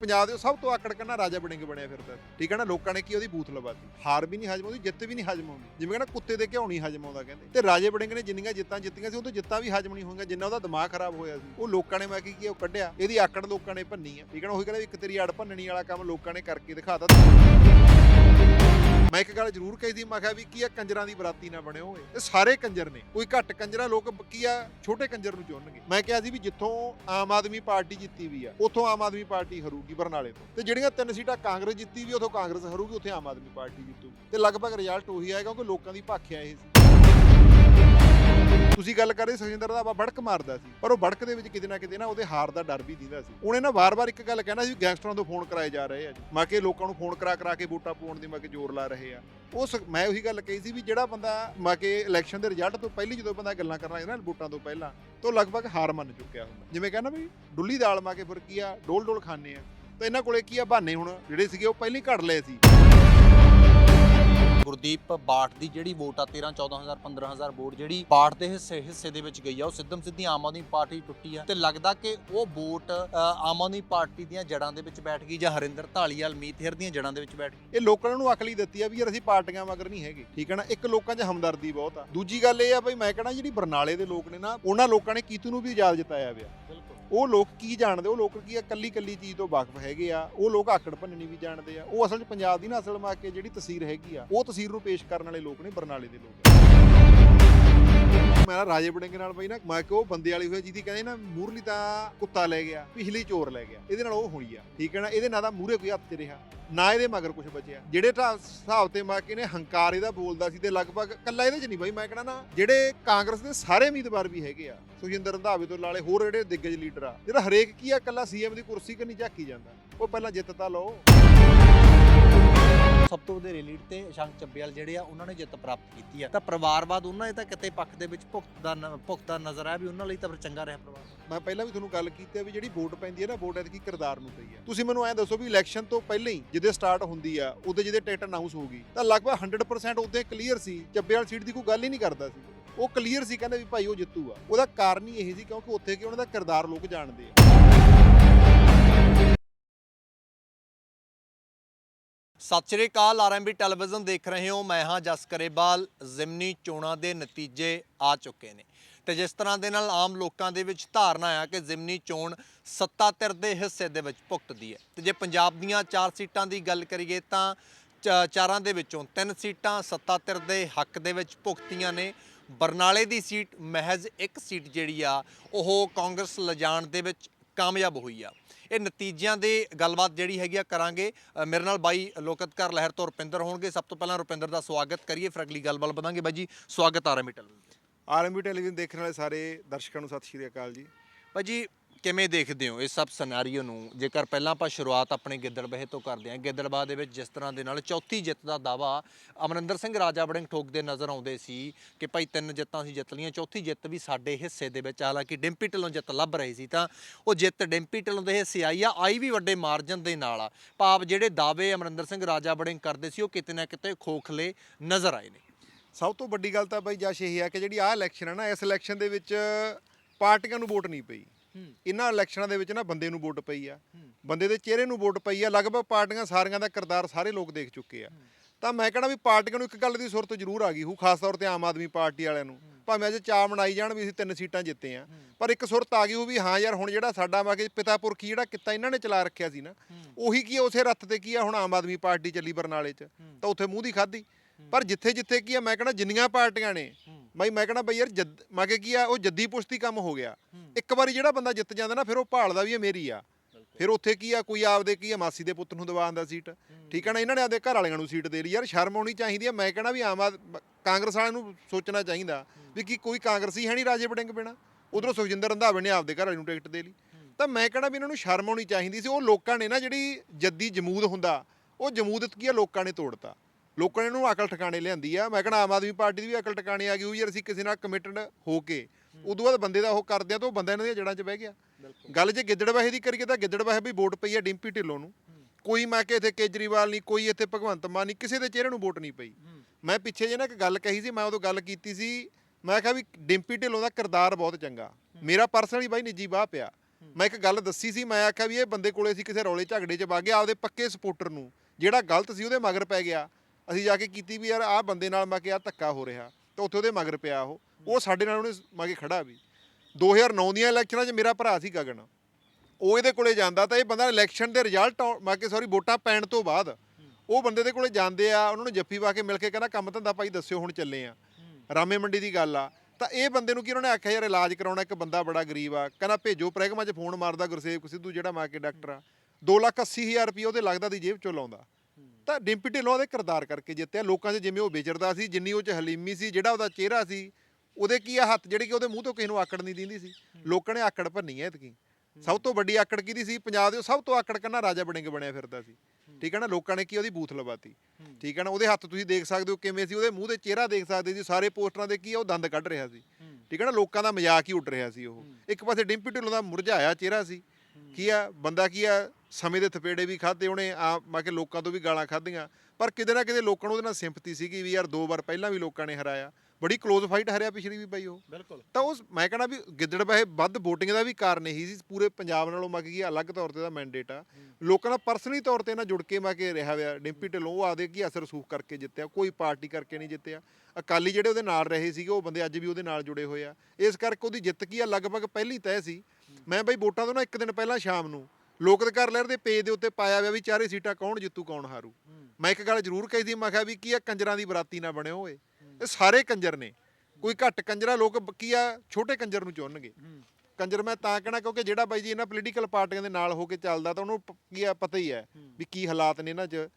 ਪੰਜਾਬ ਦੇ ਸਭ ਤੋਂ ਆਕੜ ਕੰਨਾ ਰਾਜਾ ਬੜਿੰਗ ਬਣਿਆ ਫਿਰਦਾ ਠੀਕ ਹੈ ਨਾ? ਲੋਕਾਂ ਨੇ ਕੀ ਉਹਦੀ ਬੂਥ ਲਵਾਤੀ? ਹਾਰ ਵੀ ਨਹੀਂ ਹਜਮ ਆਉਂਦੀ ਜਿੱਤ ਵੀ ਨਹੀਂ ਹਜਮ ਆਉਂਦੀ ਜਿਵੇਂ ਕਹਿੰਦਾ, ਕੁੱਤੇ ਦੇ ਘਿਓ ਨਹੀਂ ਹਜਮ ਆਉਂਦਾ ਕਹਿੰਦੇ। ਤੇ ਰਾਜੇ ਬੜਿੰਗ ਨੇ ਜਿੰਨੀਆਂ ਜਿੱਤਾਂ ਜਿੱਤੀਆਂ ਸੀ, ਉਹ ਤੋਂ ਜਿੱਤਾਂ ਵੀ ਹਜਮ ਨਹੀਂ ਹੋਈਆਂ, ਜਿੰਨਾ ਉਹਦਾ ਦਿਮਾਗ ਖਰਾਬ ਹੋਇਆ ਸੀ। ਉਹ ਲੋਕਾਂ ਨੇ ਮੈਂ ਕੀ ਕੀ ਉਹ ਕੱਢਿਆ। ਇਹਦੀ ਆਕੜ ਲੋਕਾਂ ਨੇ ਭੰਨੀ ਆ। ਠੀਕ ਹੈ ਨਾ? ਉਹੀ ਕਹਿੰਦਾ ਇੱਕ ਤੇਰੀ ਅੜ ਭੰਨਣੀ ਵਾਲਾ ਕੰਮ ਲੋਕਾਂ ਨੇ ਕਰਕੇ ਦਿਖਾਤਾ। ਮੈਂ ਇੱਕ ਗੱਲ ਜ਼ਰੂਰ ਕਹੀ ਸੀ ਮੈਂ ਕਿਹਾ ਵੀ ਕੀ ਆ, ਕੰਜਰਾਂ ਦੀ ਬਰਾਤੀ ਨਾ ਬਣਿਓ ਇਹ। ਸਾਰੇ ਕੰਜਰ ਨੇ, ਕੋਈ ਘੱਟ ਕੰਜਰਾ, ਲੋਕ ਕੀ ਆ, ਛੋਟੇ ਕੰਜਰ ਨੂੰ ਚੁਣਨਗੇ। ਮੈਂ ਕਿਹਾ ਸੀ ਵੀ ਜਿੱਥੋਂ ਆਮ ਆਦਮੀ ਪਾਰਟੀ ਜਿੱਤੀ ਵੀ ਆ, ਉੱਥੋਂ ਆਮ ਆਦਮੀ ਪਾਰਟੀ ਹਰੂਗੀ ਬਰਨਾਲੇ ਤੋਂ। ਤੇ ਜਿਹੜੀਆਂ ਤਿੰਨ ਸੀਟਾਂ ਕਾਂਗਰਸ ਜਿੱਤੀ ਵੀ, ਉੱਥੋਂ ਕਾਂਗਰਸ ਹਰੂਗੀ, ਉੱਥੇ ਆਮ ਆਦਮੀ ਪਾਰਟੀ ਜਿੱਤੂਗੀ। ਤੇ ਲਗਭਗ ਰਿਜ਼ਲਟ ਉਹੀ ਆਏਗਾ, ਕਿਉਂਕਿ ਲੋਕਾਂ ਦੀ ਭਾਖਿਆ ਇਹ ਸੀ। ਤੁਸੀਂ ਗੱਲ ਕਰ ਰਹੇ ਸੁਖਿੰਦਰ ਦਾ, ਆਪਾਂ ਬੜਕ ਮਾਰਦਾ ਸੀ। ਪਰ ਉਹ ਬੜਕ ਦੇ ਵਿੱਚ ਕਿਤੇ ਨਾ ਕਿਤੇ ਨਾ ਉਹਦੇ ਹਾਰ ਦਾ ਡਰ ਵੀ ਦਿੰਦਾ ਸੀ। ਉਹਨੇ ਨਾ ਵਾਰ-ਵਾਰ ਇੱਕ ਗੱਲ ਕਹਿਣਾ ਸੀ ਵੀ ਗੈਂਗਸਟਰਾਂ ਤੋਂ ਫੋਨ ਕਰਾਏ ਜਾ ਰਹੇ ਆ ਜੀ। ਮੈਂ ਕਿ ਲੋਕਾਂ ਨੂੰ ਫੋਨ ਕਰਾ ਕਰਾ ਕੇ ਵੋਟਾਂ ਪਾਉਣ ਦੀ ਮੈਂ ਕਿ ਜ਼ੋਰ ਲਾ ਰਹੇ ਆ। ਉਹ ਸ- ਮੈਂ ਉਹੀ ਗੱਲ ਕਹੀ ਸੀ ਵੀ ਜਿਹੜਾ ਬੰਦਾ, ਮੈਂ ਕਿ ਇਲੈਕਸ਼ਨ ਦੇ ਰਿਜ਼ਲਟ ਤੋਂ ਪਹਿਲੀ ਜਦੋਂ ਬੰਦਾ ਗੱਲਾਂ ਕਰਨਾ ਇਹਨਾਂ ਵੋਟਾਂ ਤੋਂ ਪਹਿਲਾਂ, ਤੋਂ ਲਗਭਗ ਹਾਰ ਮੰਨ ਚੁੱਕਿਆ ਹੁੰਦਾ। ਜਿਵੇਂ ਕਹਿੰਦਾ ਵੀ, ਡੁੱਲੀ ਦਾਲ ਮਾ ਕੇ ਫਿਰ ਕੀ ਆ ਡੋਲ ਡੋਲ ਖਾਣੇ ਆ। ਤਾਂ ਇਹਨਾਂ ਕੋਲੇ ਕੀ ਆ, ਬਹਾਨੇ ਹੁਣ ਜਿਹੜੇ ਸੀਗੇ, ਉਹ ਪਹਿਲਾਂ ਹੀ ਘੜ ਲਏ ਸੀ। ਗੁਰਦੀਪ ਬਾਠ ਦੀ ਜਿਹੜੀ ਵੋਟ ਆ 13 14000 15000 ਵੋਟ ਜਿਹੜੀ ਬਾਠ ਦੇ ਹਿੱਸੇ ਹਿੱਸੇ ਦੇ ਵਿੱਚ ਗਈ ਆ ਉਹ ਸਿੱਧਮ ਸਿੱਧੀ ਆਮ ਆਦਮੀ ਪਾਰਟੀ ਟੁੱਟੀ ਆ। ਤੇ ਲੱਗਦਾ ਕਿ ਉਹ ਵੋਟ ਆਮ ਆਦਮੀ ਪਾਰਟੀ ਦੀਆਂ ਜੜਾਂ ਦੇ ਵਿੱਚ ਬੈਠ ਗਈ ਜਾਂ ਹਰਿੰਦਰ ਢਾਲੀਵਾਲ ਮੀਤ ਹੇਰ ਦੀਆਂ ਜੜਾਂ ਦੇ ਵਿੱਚ ਬੈਠ ਗਈ। ਇਹ ਲੋਕਾਂ ਨੂੰ ਅਕਲ ਹੀ ਦਿੱਤੀ ਆ ਵੀ ਯਾਰ ਅਸੀਂ ਪਾਰਟੀਆਂ ਮਗਰ ਨਹੀਂ ਹੈਗੇ ਠੀਕ ਹੈ ਨਾ? ਇੱਕ ਲੋਕਾਂ 'ਚ ਹਮਦਰਦੀ ਬਹੁਤ ਆ। ਦੂਜੀ ਗੱਲ ਇਹ ਆ ਬਈ ਮੈਂ ਕਹਣਾ ਜਿਹੜੀ ਬਰਨਾਲੇ ਦੇ ਲੋਕ ਨੇ ਨਾ ਉਹਨਾਂ ਲੋਕਾਂ ਨੇ ਕੀਤੂ ਨੂੰ ਵੀ ਇਜਾਜ਼ਤ ਜਤਾਇਆ ਪਿਆ ਬਿਲਕੁਲ। ਉਹ ਲੋਕ ਕੀ ਜਾਣਦੇ? ਉਹ ਲੋਕ ਕੀ ਆ? ਕੱਲੀ ਕੱਲੀ ਚੀਜ਼ ਤੋਂ ਵਾਕਿਫ ਹੈਗੇ ਆ। ਉਹ ਲੋਕ ਆਕੜ ਭੰਨਣੀ ਵੀ ਜਾਣਦੇ ਆ। ਉਹ ਅਸਲ 'ਚ ਪੰਜਾਬ ਦੀ ਨਾ ਅਸਲ ਮਾ ਕੇ ਜਿਹੜੀ ਤਸਵੀਰ ਹੈਗੀ ਆ, ਉਹ ਤਸਵੀਰ ਨੂੰ ਪੇਸ਼ ਕਰਨ ਵਾਲੇ ਲੋਕ ਨੇ ਬਰਨਾਲੇ ਦੇ ਲੋਕ। ਮੈਂ ਨਾ ਰਾਜੇ ਬੜਿੰਗ ਨਾਲ ਬਈ ਨਾ, ਮੈਂ ਕਿ ਉਹ ਬੰਦੇ ਵਾਲੀ ਹੋਈ ਜਿਹਦੀ ਕਹਿੰਦੇ ਨਾ ਮੂਰਲੀ ਤਾਂ ਕੁੱਤਾ ਲੈ ਗਿਆ, ਪਿਛਲੀ ਚੋਰ ਲੈ ਗਿਆ, ਇਹਦੇ ਨਾਲ ਉਹ ਹੋਈ ਆ, ਠੀਕ ਹੈ ਨਾ? ਇਹਦੇ ਨਾਲ ਤਾਂ ਮੂਰੇ ਕੋਈ ਹੱਥ 'ਚ ਰਿਹਾ, ਨਾ ਇਹਦੇ ਮਗਰ ਕੁਝ ਬਚਿਆ। ਜਿਹੜੇ ਤਾਂ ਹਿਸਾਬ ਤੇ ਮੈਂ ਕਹਿੰਦੇ ਹੰਕਾਰ ਇਹਦਾ ਬੋਲਦਾ ਸੀ ਤੇ ਲਗਭਗ ਕੱਲਾ ਇਹਦੇ 'ਚ ਨਹੀਂ ਬਈ, ਮੈਂ ਕਹਣਾ ਨਾ, ਜਿਹੜੇ ਕਾਂਗਰਸ ਦੇ ਸਾਰੇ ਉਮੀਦਵਾਰ ਵੀ ਹੈਗੇ ਆ, ਸੁਖਜਿੰਦਰ ਰੰਧਾਵੇ ਤੋਂ ਲਾਲੇ ਹੋਰ ਜਿਹੜੇ ਦਿੱਗਜ ਲੀਡਰ ਆ, ਜਿਹੜਾ ਹਰੇਕ ਕੀ ਆ ਕੱਲਾ ਸੀਐਮ ਦੀ ਕੁਰਸੀ ਕੰਨੀ ਝਾਕੀ ਜਾਂਦਾ, ਉਹ ਪਹਿਲਾਂ ਜਿੱਤ ਤਾਂ ਲਓ। ਸਭ ਤੋਂ ਵਧੇਰੇ ਲੀਡ ਤੇ ਸ਼ੰਕ ਚੱਬੇਵਾਲ ਜਿਹੜੇ ਆ, ਉਹਨਾਂ ਨੇ ਜਿੱਤ ਪ੍ਰਾਪਤ ਕੀਤੀ ਆ। ਤਾਂ ਪਰਿਵਾਰਵਾਦ ਉਹਨਾਂ ਦੇ ਤਾਂ ਕਿਤੇ ਪੱਖ ਦੇ ਵਿੱਚ ਭੁਗਤਦਾ ਨ- ਭੁਗਤਦਾ ਨਜ਼ਰ ਆ ਵੀ ਉਹਨਾਂ ਲਈ ਤਾਂ ਫਿਰ ਚੰਗਾ ਰਿਹਾ ਪਰਿਵਾਰ। ਮੈਂ ਪਹਿਲਾਂ ਵੀ ਤੁਹਾਨੂੰ ਗੱਲ ਕੀਤੀ ਹੈ ਵੀ ਜਿਹੜੀ ਵੋਟ ਪੈਂਦੀ ਹੈ ਨਾ, ਵੋਟ ਐਤਕੀ ਕਿਰਦਾਰ ਨੂੰ ਪਈ ਹੈ ਤੁਸੀਂ ਮੈਨੂੰ ਐਂ ਦੱਸੋ ਵੀ ਇਲੈਕਸ਼ਨ ਤੋਂ ਪਹਿਲਾਂ ਹੀ ਜਿਹਦੇ ਸਟਾਰਟ ਹੁੰਦੀ ਆ, ਉਹਦੇ ਜਿਹਦੇ ਟਿਕਟ ਅਨਾਉਂਸ ਹੋ ਗਈ, ਤਾਂ ਲਗਭਗ 100% ਉਹਦੇ ਕਲੀਅਰ ਸੀ, ਚੱਬੇਵਾਲ ਸੀਟ ਦੀ ਕੋਈ ਗੱਲ ਹੀ ਨਹੀਂ ਕਰਦਾ ਸੀ। ਉਹ ਕਲੀਅਰ ਸੀ, ਕਹਿੰਦੇ ਵੀ ਭਾਈ ਉਹ ਜਿੱਤੂਗਾ। ਉਹਦਾ ਕਾਰਨ ਹੀ ਇਹ ਸੀ ਕਿਉਂਕਿ ਉੱਥੇ ਕਿ ਉਹਨਾਂ ਦਾ ਕਿਰਦਾਰ ਲੋਕ ਜਾਣਦੇ ਆ। ਸਤਿ ਸ਼੍ਰੀ ਅਕਾਲ ਆਰਐਮਬੀ ਟੈਲੀਵਿਜ਼ਨ ਦੇਖ ਰਹੇ ਹੋ। ਮੈਂ ਹਾਂ ਜਸਕਰੇਬਾਲ ਜ਼ਿਮਨੀ ਚੋਣਾਂ ਦੇ ਨਤੀਜੇ ਆ ਚੁੱਕੇ ਨੇ। ਤੇ ਜਿਸ ਤਰ੍ਹਾਂ ਦੇ ਨਾਲ ਆਮ ਲੋਕਾਂ ਦੇ ਵਿੱਚ ਧਾਰਨਾ ਆ ਕਿ ਜ਼ਿਮਨੀ ਚੋਣ ਸੱਤਾ ਧਿਰ ਦੇ ਹਿੱਸੇ ਦੇ ਵਿੱਚ ਭੁਗਤਦੀ ਹੈ। ਤੇ ਜੇ ਪੰਜਾਬ ਦੀਆਂ ਚਾਰ ਸੀਟਾਂ ਦੀ ਗੱਲ ਕਰੀਏ ਤਾਂ ਚਾਰਾਂ ਦੇ ਵਿੱਚੋਂ ਤਿੰਨ ਸੀਟਾਂ ਸੱਤਾ ਧਿਰ ਦੇ ਹੱਕ ਦੇ ਵਿੱਚ ਭੁਗਤੀਆਂ ਨੇ। ਬਰਨਾਲੇ ਦੀ ਸੀਟ ਮਹਿਜ਼ ਇੱਕ ਸੀਟ ਜਿਹੜੀ ਆ, ਉਹ ਕਾਂਗਰਸ ਲਿਜਾਣ ਦੇ ਵਿੱਚ ਕਾਮਯਾਬ ਹੋਈ ਆ। ਇਹ ਨਤੀਜਿਆਂ ਦੇ ਗੱਲਬਾਤ ਜਿਹੜੀ ਹੈਗੀ ਆ ਕਰਾਂਗੇ। ਮੇਰੇ ਨਾਲ ਬਾਈ ਲੋਕਤਕਾਰ ਲਹਿਰ ਤੋਂ ਰੁਪਿੰਦਰ ਹੋਣਗੇ। ਸਭ ਤੋਂ ਪਹਿਲਾਂ ਰੁਪਿੰਦਰ ਦਾ ਸਵਾਗਤ ਕਰੀਏ। ਫਿਰ ਅਗਲੀ ਗੱਲਬਾਤ ਵਧਾਂਗੇ ਬਾਈ ਜੀ। ਸਵਾਗਤ ਆ ਰਿਹਾ ਮੀਟਲ ਆਰਐਮਬੀ ਟੈਲੀਵਿਜ਼ਨ ਦੇਖਣ ਵਾਲੇ ਸਾਰੇ ਦਰਸ਼ਕਾਂ ਨੂੰ ਸਤਿ ਸ਼੍ਰੀ ਅਕਾਲ ਜੀ। ਬਾਈ ਜੀ ਕਿਵੇਂ ਦੇਖਦੇ ਹੋ ਇਸ ਸਭ ਸਿਨੈਰੀਓ ਨੂੰ? ਜੇਕਰ ਪਹਿਲਾਂ ਆਪਾਂ ਸ਼ੁਰੂਆਤ ਆਪਣੇ ਗਿੱਦੜਬਹੇ ਤੋਂ ਕਰਦੇ ਹਾਂ ਗਿੱਦੜਬਾਹ ਦੇ ਵਿੱਚ ਜਿਸ ਤਰ੍ਹਾਂ ਦੇ ਨਾਲ ਚੌਥੀ ਜਿੱਤ ਦਾ ਦਾਵਾ ਅਮਰਿੰਦਰ ਸਿੰਘ ਰਾਜਾ ਵੜਿੰਗ ਠੋਕਦੇ ਨਜ਼ਰ ਆਉਂਦੇ ਸੀ ਕਿ ਭਾਈ ਤਿੰਨ ਜਿੱਤਾਂ ਅਸੀਂ ਜਿੱਤ ਲਈਆਂ, ਚੌਥੀ ਜਿੱਤ ਵੀ ਸਾਡੇ ਹਿੱਸੇ ਦੇ ਵਿੱਚ, ਹਾਲਾਂਕਿ ਡਿੰਪੀ ਢਿੱਲੋਂ ਜਿੱਤ ਲੱਭ ਰਹੀ ਸੀ ਤਾਂ ਉਹ ਜਿੱਤ ਡਿੰਪੀ ਢਿੱਲੋਂ ਦੇ ਹਿੱਸੇ ਆਈ ਆ, ਆਈ ਵੀ ਵੱਡੇ ਮਾਰਜਨ ਦੇ ਨਾਲ ਆ। ਭਾਵ ਜਿਹੜੇ ਦਾਅਵੇ ਅਮਰਿੰਦਰ ਸਿੰਘ ਰਾਜਾ ਵੜਿੰਗ ਕਰਦੇ ਸੀ, ਉਹ ਕਿਤੇ ਨਾ ਕਿਤੇ ਖੋਖਲੇ ਨਜ਼ਰ ਆਏ ਨੇ। ਸਭ ਤੋਂ ਵੱਡੀ ਗੱਲ ਤਾਂ ਬਾਈ ਜਸ਼ ਇਹ ਹੈ ਕਿ ਜਿਹੜੀ ਆਹ ਇਲੈਕਸ਼ਨ ਹੈ ਨਾ, ਇਸ ਇਲੈਕਸ਼ਨ ਦੇ ਵਿੱਚ ਪਾਰਟੀਆਂ ਨੂੰ ਵੋਟ ਨਹੀਂ ਪਈ। ਇਹਨਾਂ ਇਲੈਕਸ਼ਨਾਂ ਦੇ ਵਿੱਚ ਨਾ ਬੰਦੇ ਨੂੰ ਵੋਟ ਪਈ ਆ। ਬੰਦੇ ਦੇ ਚਿਹਰੇ ਨੂੰ ਵੋਟ ਪਈ ਆ। ਲਗਭਗ ਪਾਰਟੀਆਂ ਸਾਰੀਆਂ ਦਾ ਕਿਰਦਾਰ ਸਾਰੇ ਲੋਕ ਦੇਖ ਚੁੱਕੇ ਆ। ਤਾਂ ਮੈਂ ਕਹਣਾ ਵੀ ਪਾਰਟੀਆਂ ਨੂੰ ਇੱਕ ਗੱਲ ਦੀ ਸੁਰਤ ਜ਼ਰੂਰ ਆ ਗਈ ਹੂ ਖਾਸ ਤੌਰ ਤੇ ਆਮ ਆਦਮੀ ਪਾਰਟੀ ਵਾਲਿਆਂ ਨੂੰ। ਭਾਵੇਂ ਅੱਜ ਚਾਅ ਮਨਾਈ ਜਾਣ ਵੀ ਅਸੀਂ ਤਿੰਨ ਸੀਟਾਂ ਜਿੱਤੇ ਆ। ਪਰ ਇੱਕ ਸੁਰਤ ਆ ਗਈ ਉਹ ਵੀ ਹਾਂ ਯਾਰ ਹੁਣ ਜਿਹੜਾ ਸਾਡਾ ਵਾ ਕੇ ਪਿਤਾ ਪੁਰਖੀ ਜਿਹੜਾ ਕਿੱਤਾ ਇਹਨਾਂ ਨੇ ਚਲਾ ਰੱਖਿਆ ਸੀ ਨਾ ਉਹੀ ਕੀ ਉਸੇ ਰੱਥ ਤੇ ਕੀ ਆ ਹੁਣ ਆਮ ਆਦਮੀ ਪਾਰਟੀ ਚੱਲੀ ਬਰਨਾਲੇ 'ਚ। ਤਾਂ ਉੱਥੇ ਮੂੰਹ ਦੀ ਖਾਧੀ। ਪਰ ਜਿੱਥੇ ਜਿੱਥੇ ਕੀ ਆ ਮੈਂ ਕਹਣਾ ਜਿੰਨੀਆਂ ਪਾਰਟੀਆਂ ਨੇ ਬਾਈ ਮੈਂ ਕਹਣਾ ਬਈ ਯਾਰ ਜੱਦ ਮੈਂ ਕਿ ਕੀ ਆ ਉਹ ਜੱਦੀ ਪੁਸ਼ਤੀ ਕੰਮ ਹੋ ਗਿਆ। ਇੱਕ ਵਾਰੀ ਜਿਹੜਾ ਬੰਦਾ ਜਿੱਤ ਜਾਂਦਾ ਨਾ ਫਿਰ ਉਹ ਭਾਲਦਾ ਵੀ ਇਹ ਮੇਰੀ ਆ। ਫਿਰ ਉੱਥੇ ਕੀ ਆ ਕੋਈ ਆਪਦੇ ਕੀ ਆ ਮਾਸੀ ਦੇ ਪੁੱਤ ਨੂੰ ਦਵਾ ਦਿੰਦਾ ਸੀਟ। ਠੀਕ ਆ ਨਾ ਇਹਨਾਂ ਨੇ ਆਪਦੇ ਘਰ ਵਾਲਿਆਂ ਨੂੰ ਸੀਟ ਦੇ ਲਈ। ਯਾਰ ਸ਼ਰਮ ਆਉਣੀ ਚਾਹੀਦੀ ਆ ਮੈਂ ਕਹਣਾ ਵੀ ਆਮ ਆਦ ਕਾਂਗਰਸ ਵਾਲਿਆਂ ਨੂੰ ਸੋਚਣਾ ਚਾਹੀਦਾ ਵੀ ਕੀ ਕੋਈ ਕਾਂਗਰਸੀ ਹੈ ਨਹੀਂ ਰਾਜੇ ਵੜਿੰਗ ਬਿਨਾ। ਉਧਰੋਂ ਸੁਖਜਿੰਦਰ ਰੰਧਾਵੇ ਨੇ ਆਪਦੇ ਘਰ ਵਾਲੇ ਨੂੰ ਟਿਕਟ ਦੇ ਲਈ। ਤਾਂ ਮੈਂ ਕਹਣਾ ਵੀ ਇਹਨਾਂ ਨੂੰ ਸ਼ਰਮ ਆਉਣੀ ਚਾਹੀਦੀ ਸੀ। ਉਹ ਲੋਕਾਂ ਨੇ ਨਾ ਜਿਹੜੀ ਜੱਦੀ ਜਮੂਦ ਹੁੰਦਾ ਉਹ ਜਮੂਦਤ ਕੀ ਆ ਲੋਕਾਂ ਨੇ ਤੋੜਤਾ। ਲੋਕਾਂ ਨੇ ਇਹਨੂੰ ਅਕਲ ਠਿਕਾਣੇ ਲਿਆਂਦੀ ਆ। ਮੈਂ ਕਹਣਾ ਆਮ ਆਦਮੀ ਪਾਰਟੀ ਦੀ ਵੀ ਅਕਲ ਠਿਕਾਣੇ ਆ ਗਈ ਹੋਈ ਯਾਰ ਅਸੀਂ ਕਿਸੇ ਨਾਲ ਕਮਿਟਡ ਹੋ ਕੇ। ਉਦੋਂ ਬਾਅਦ ਬੰਦੇ ਦਾ ਉਹ ਕਰਦੇ ਆ ਤਾਂ ਉਹ ਬੰਦਾ ਇਹਨਾਂ ਦੀਆਂ ਜੜਾਂ 'ਚ ਬਹਿ ਗਿਆ। ਗੱਲ ਜੇ ਗਿੱਦੜਬਾਹੇ ਦੀ ਕਰੀਏ ਤਾਂ ਗਿੱਦੜਬਾਹੇ ਵੀ ਵੋਟ ਪਈ ਆ ਡਿੰਪੀ ਢਿੱਲੋਂ ਨੂੰ। ਕੋਈ ਮੈਂ ਕਿ ਇੱਥੇ ਕੇਜਰੀਵਾਲ ਨਹੀਂ ਕੋਈ ਇੱਥੇ ਭਗਵੰਤ ਮਾਨ ਨਹੀਂ ਕਿਸੇ ਦੇ ਚਿਹਰੇ ਨੂੰ ਵੋਟ ਨਹੀਂ ਪਈ। ਮੈਂ ਪਿੱਛੇ ਜੇ ਨਾ ਇੱਕ ਗੱਲ ਕਹੀ ਸੀ ਮੈਂ ਉਦੋਂ ਗੱਲ ਕੀਤੀ ਸੀ ਮੈਂ ਕਿਹਾ ਵੀ ਡਿੰਪੀ ਢਿੱਲੋਂ ਦਾ ਕਿਰਦਾਰ ਬਹੁਤ ਚੰਗਾ। ਮੇਰਾ ਪਰਸਨਲੀ ਬਾਈ ਨਿੱਜੀ ਬਾਹ ਪਿਆ ਮੈਂ ਇੱਕ ਗੱਲ ਦੱਸੀ ਸੀ ਮੈਂ ਆਖਿਆ ਵੀ ਇਹ ਬੰਦੇ ਕੋਲੇ ਸੀ ਕਿਸੇ ਰੌਲੇ ਝਗੜੇ 'ਚ ਵਗ ਗਿਆ ਆਪਦੇ ਪੱਕੇ ਸਪੋਰਟਰ ਨੂੰ। ਜਿਹੜਾ ਗਲਤ ਸੀ ਉਹਦੇ ਮਗਰ ਪੈ ਗਿਆ। ਅਸੀਂ ਜਾ ਕੇ ਕੀਤੀ ਵੀ ਯਾਰ ਆਹ ਬੰਦੇ ਨਾਲ ਮੈਂ ਕਿਹਾ ਧੱਕਾ ਹੋ ਰਿਹਾ ਤਾਂ ਉੱਥੇ ਉਹਦੇ ਮਗਰ ਪਿਆ ਉਹ। ਉਹ ਸਾਡੇ ਨਾਲ ਉਹਨੇ ਮੈਂ ਕੇ ਖੜਾ ਵੀ। 2009 ਦੀਆਂ ਇਲੈਕਸ਼ਨਾਂ 'ਚ ਮੇਰਾ ਭਰਾ ਸੀ ਗਗਨ। ਉਹ ਇਹਦੇ ਕੋਲੇ ਜਾਂਦਾ ਤਾਂ ਇਹ ਬੰਦਾ ਇਲੈਕਸ਼ਨ ਦੇ ਰਿਜ਼ਲਟ ਮੈਂ ਕਿ ਸੌਰੀ ਵੋਟਾਂ ਪੈਣ ਤੋਂ ਬਾਅਦ। ਉਹ ਬੰਦੇ ਦੇ ਕੋਲੇ ਜਾਂਦੇ ਆ, ਉਹਨਾਂ ਨੂੰ ਜੱਫੀ ਪਾ ਕੇ ਮਿਲ ਕੇ ਕਹਿੰਦਾ, ਕੰਮ ਧੰਦਾ ਭਾਈ ਦੱਸਿਓ, ਹੁਣ ਚੱਲੇ ਆ। ਰਾਮੇ ਮੰਡੀ ਦੀ ਗੱਲ ਆ। ਤਾਂ ਇਹ ਬੰਦੇ ਨੂੰ ਕੀ ਉਹਨਾਂ ਨੇ ਆਖਿਆ, ਯਾਰ ਇਲਾਜ ਕਰਾਉਣਾ, ਇੱਕ ਬੰਦਾ ਬੜਾ ਗਰੀਬ ਆ। ਕਹਿੰਦਾ, ਭੇਜੋ ਪ੍ਰੈਗਮਾ 'ਚ ਫੋਨ ਮਾਰਦਾ ਗੁਰਸੇਵਕ ਸਿੱਧੂ, ਜਿਹੜਾ ਮਾ ਕੇ ਡਾਕਟਰ ਆ। 2 ਲੱਖ 80 ਹਜ਼ਾਰ ਰੁਪਏ ਉਹਦੇ ਲੱਗਦਾ ਦੀ ਜੇਬ ਚੋਂ ਲਾਉਂਦਾ। ਤਾਂ ਡਿੰਪੀ ਢਿੱਲੋਂ ਦੇ ਕਿਰਦਾਰ ਕਰਕੇ ਜਿੱਤਿਆ। ਲੋਕਾਂ 'ਚ ਜਿਵੇਂ ਉਹ ਵਿਚਰਦਾ ਸੀ ਜਿੰਨੀ ਉਹ 'ਚ ਹਲੀਮੀ ਸੀ ਜਿਹੜਾ ਉਹਦਾ ਚਿਹਰਾ ਸੀ ਉਹਦੇ ਕੀ ਆ ਹੱਥ ਜਿਹੜੇ ਕਿ ਉਹਦੇ ਮੂੰਹ ਤੋਂ ਕਿਸੇ ਨੂੰ ਆਕੜ ਨਹੀਂ ਦਿੰਦੀ ਸੀ। ਲੋਕਾਂ ਨੇ ਆਕੜ ਭੰਨੀ ਐ ਇਤਕੀ ਸਭ ਤੋਂ ਵੱਡੀ ਆਕੜ ਕਿਹਦੀ ਸੀ? ਪੰਜਾਬ ਦੇ ਸਭ ਤੋਂ ਆਕੜ ਕੰਨਾ ਰਾਜਾ ਬੜਿੰਗ ਬਣਿਆ ਫਿਰਦਾ ਸੀ। ਠੀਕ ਹੈ ਨਾ? ਲੋਕਾਂ ਨੇ ਕੀ ਉਹਦੀ ਬੂਥ ਲਵਾਤੀ। ਠੀਕ ਹੈ ਨਾ? ਉਹਦੇ ਹੱਥ ਤੁਸੀਂ ਦੇਖ ਸਕਦੇ ਹੋ ਕਿਵੇਂ ਸੀ ਉਹਦੇ ਮੂੰਹ ਤੇ ਚਿਹਰਾ ਦੇਖ ਸਕਦੇ ਸੀ ਸਾਰੇ ਪੋਸਟਰਾਂ ਦੇ ਕੀ ਆ ਉਹ ਦੰਦ ਕੱਢ ਰਿਹਾ ਸੀ। ਠੀਕ ਹੈ ਨਾ? ਲੋਕਾਂ ਦਾ ਮਜ਼ਾਕ ਹੀ ਉੱਡ ਰਿਹਾ ਸੀ ਉਹ। ਇੱਕ ਪਾਸੇ ਡਿੰਪੀ ਢਿੱਲੋਂ ਦਾ ਮੁਰਝਾਇਆ ਚਿਹਰਾ ਸੀ ਕੀ ਆ? ਬੰਦਾ ਕੀ ਆ? ਸਮੇਂ ਦੇ ਥਪੇੜੇ ਵੀ ਖਾਦੇ ਉਹਨੇ ਆ ਮੈਂ ਕਿ ਲੋਕਾਂ ਤੋਂ ਵੀ ਗਾਲਾਂ ਖਾਧੀਆਂ। ਪਰ ਕਿਤੇ ਨਾ ਕਿਤੇ ਲੋਕਾਂ ਨੂੰ ਉਹਦੇ ਨਾਲ ਸਿੰਪਥੀ ਸੀਗੀ ਵੀ ਯਾਰ ਦੋ ਵਾਰ ਪਹਿਲਾਂ ਵੀ ਲੋਕਾਂ ਨੇ ਹਰਾਇਆ। ਬੜੀ ਕਲੋਜ਼ ਫਾਈਟ ਹਰਿਆ ਪਿਛਲੀ ਵੀ ਬਾਈ ਉਹ। ਬਿਲਕੁਲ। ਤਾਂ ਉਸ ਮੈਂ ਕਹਿੰਦਾ ਵੀ ਗਿੱਦੜ ਬਾਹੇ ਵੱਧ VOTING ਦਾ ਵੀ ਕਾਰਨ ਇਹੀ ਸੀ ਪੂਰੇ ਪੰਜਾਬ ਨਾਲੋਂ ਮੱਕ ਗਿਆ ਅਲੱਗ ਤੌਰ ਤੇ ਦਾ ਮੈਂਡੇਟ ਆ। ਲੋਕਾਂ ਨਾਲ ਪਰਸਨਲੀ ਤੌਰ ਤੇ ਨਾਲ ਜੁੜ ਕੇ ਮੈਂ ਕਿ ਰਿਹਾ ਹੋਇਆ ਡਿੰਪੀ ਢਿੱਲੋਂ ਆਦੇ ਕੀ ਅਸਰ ਸੂਖ ਕਰਕੇ ਜਿੱਤਿਆ ਕੋਈ ਪਾਰਟੀ ਕਰਕੇ ਨਹੀਂ ਜਿੱਤਿਆ। ਅਕਾਲੀ ਜਿਹੜੇ ਉਹਦੇ ਨਾਲ ਰਹੇ ਸੀਗੇ ਉਹ ਬੰਦੇ ਅੱਜ ਵੀ ਉਹਦੇ ਨਾਲ ਜੁੜੇ ਹੋਏ ਆ। ਇਸ ਕਰਕੇ ਉਹਦੀ ਜਿੱਤ ਕੀ ਆ? ਲਗਭਗ ਪਹਿਲੀ ਤੈਅ ਸੀ। ਮੈਂ ਬਈ ਵੋਟਾਂ ਤੋਂ ਨਾ ਇੱਕ ਦਿਨ ਪਹਿਲਾਂ ਸ਼ਾਮ ਨੂੰ ਲੋਕ ਅਧਿਕਾਰ ਲਹਿਰ ਦੇ ਪੇਜ ਦੇ ਉੱਤੇ ਪਾਇਆ ਹੋਇਆ ਵੀ ਚਾਰੇ ਸੀਟਾਂ ਕੌਣ ਜਿੱਤੂ, ਕੌਣ ਹਾਰੂ। ਮੈਂ ਇੱਕ ਗੱਲ ਜ਼ਰੂਰ ਕਹੀ ਸੀ, ਮੈਂ ਕਿਹਾ ਵੀ ਕੀ ਆ, ਕੰਜਰਾਂ ਦੀ ਬਰਾਤੀ ਨਾ ਬਣਿਓ ਓਏ ਇਹ ਸਾਰੇ ਕੰਜਰ ਨੇ। ਕੋਈ ਘੱਟ ਕੰਜਰਾ, ਲੋਕ ਕੀ ਆ, ਛੋਟੇ ਕੰਜਰ ਨੂੰ ਚੁਣਨਗੇ। ਕੰਜਰ ਮੈਂ ਤਾਂ ਕਹਿਣਾ ਕਿਉਂਕਿ ਜਿਹੜਾ ਬਾਈ ਜੀ ਇਹਨਾਂ ਪੋਲੀਟੀਕਲ ਪਾਰਟੀਆਂ ਦੇ ਨਾਲ ਹੋ ਕੇ ਚੱਲਦਾ, ਤਾਂ ਉਹਨੂੰ ਕੀ ਆ, ਪਤਾ ਹੀ ਹੈ ਵੀ ਕੀ ਹਾਲਾਤ ਨੇ ਇਹਨਾਂ 'ਚ।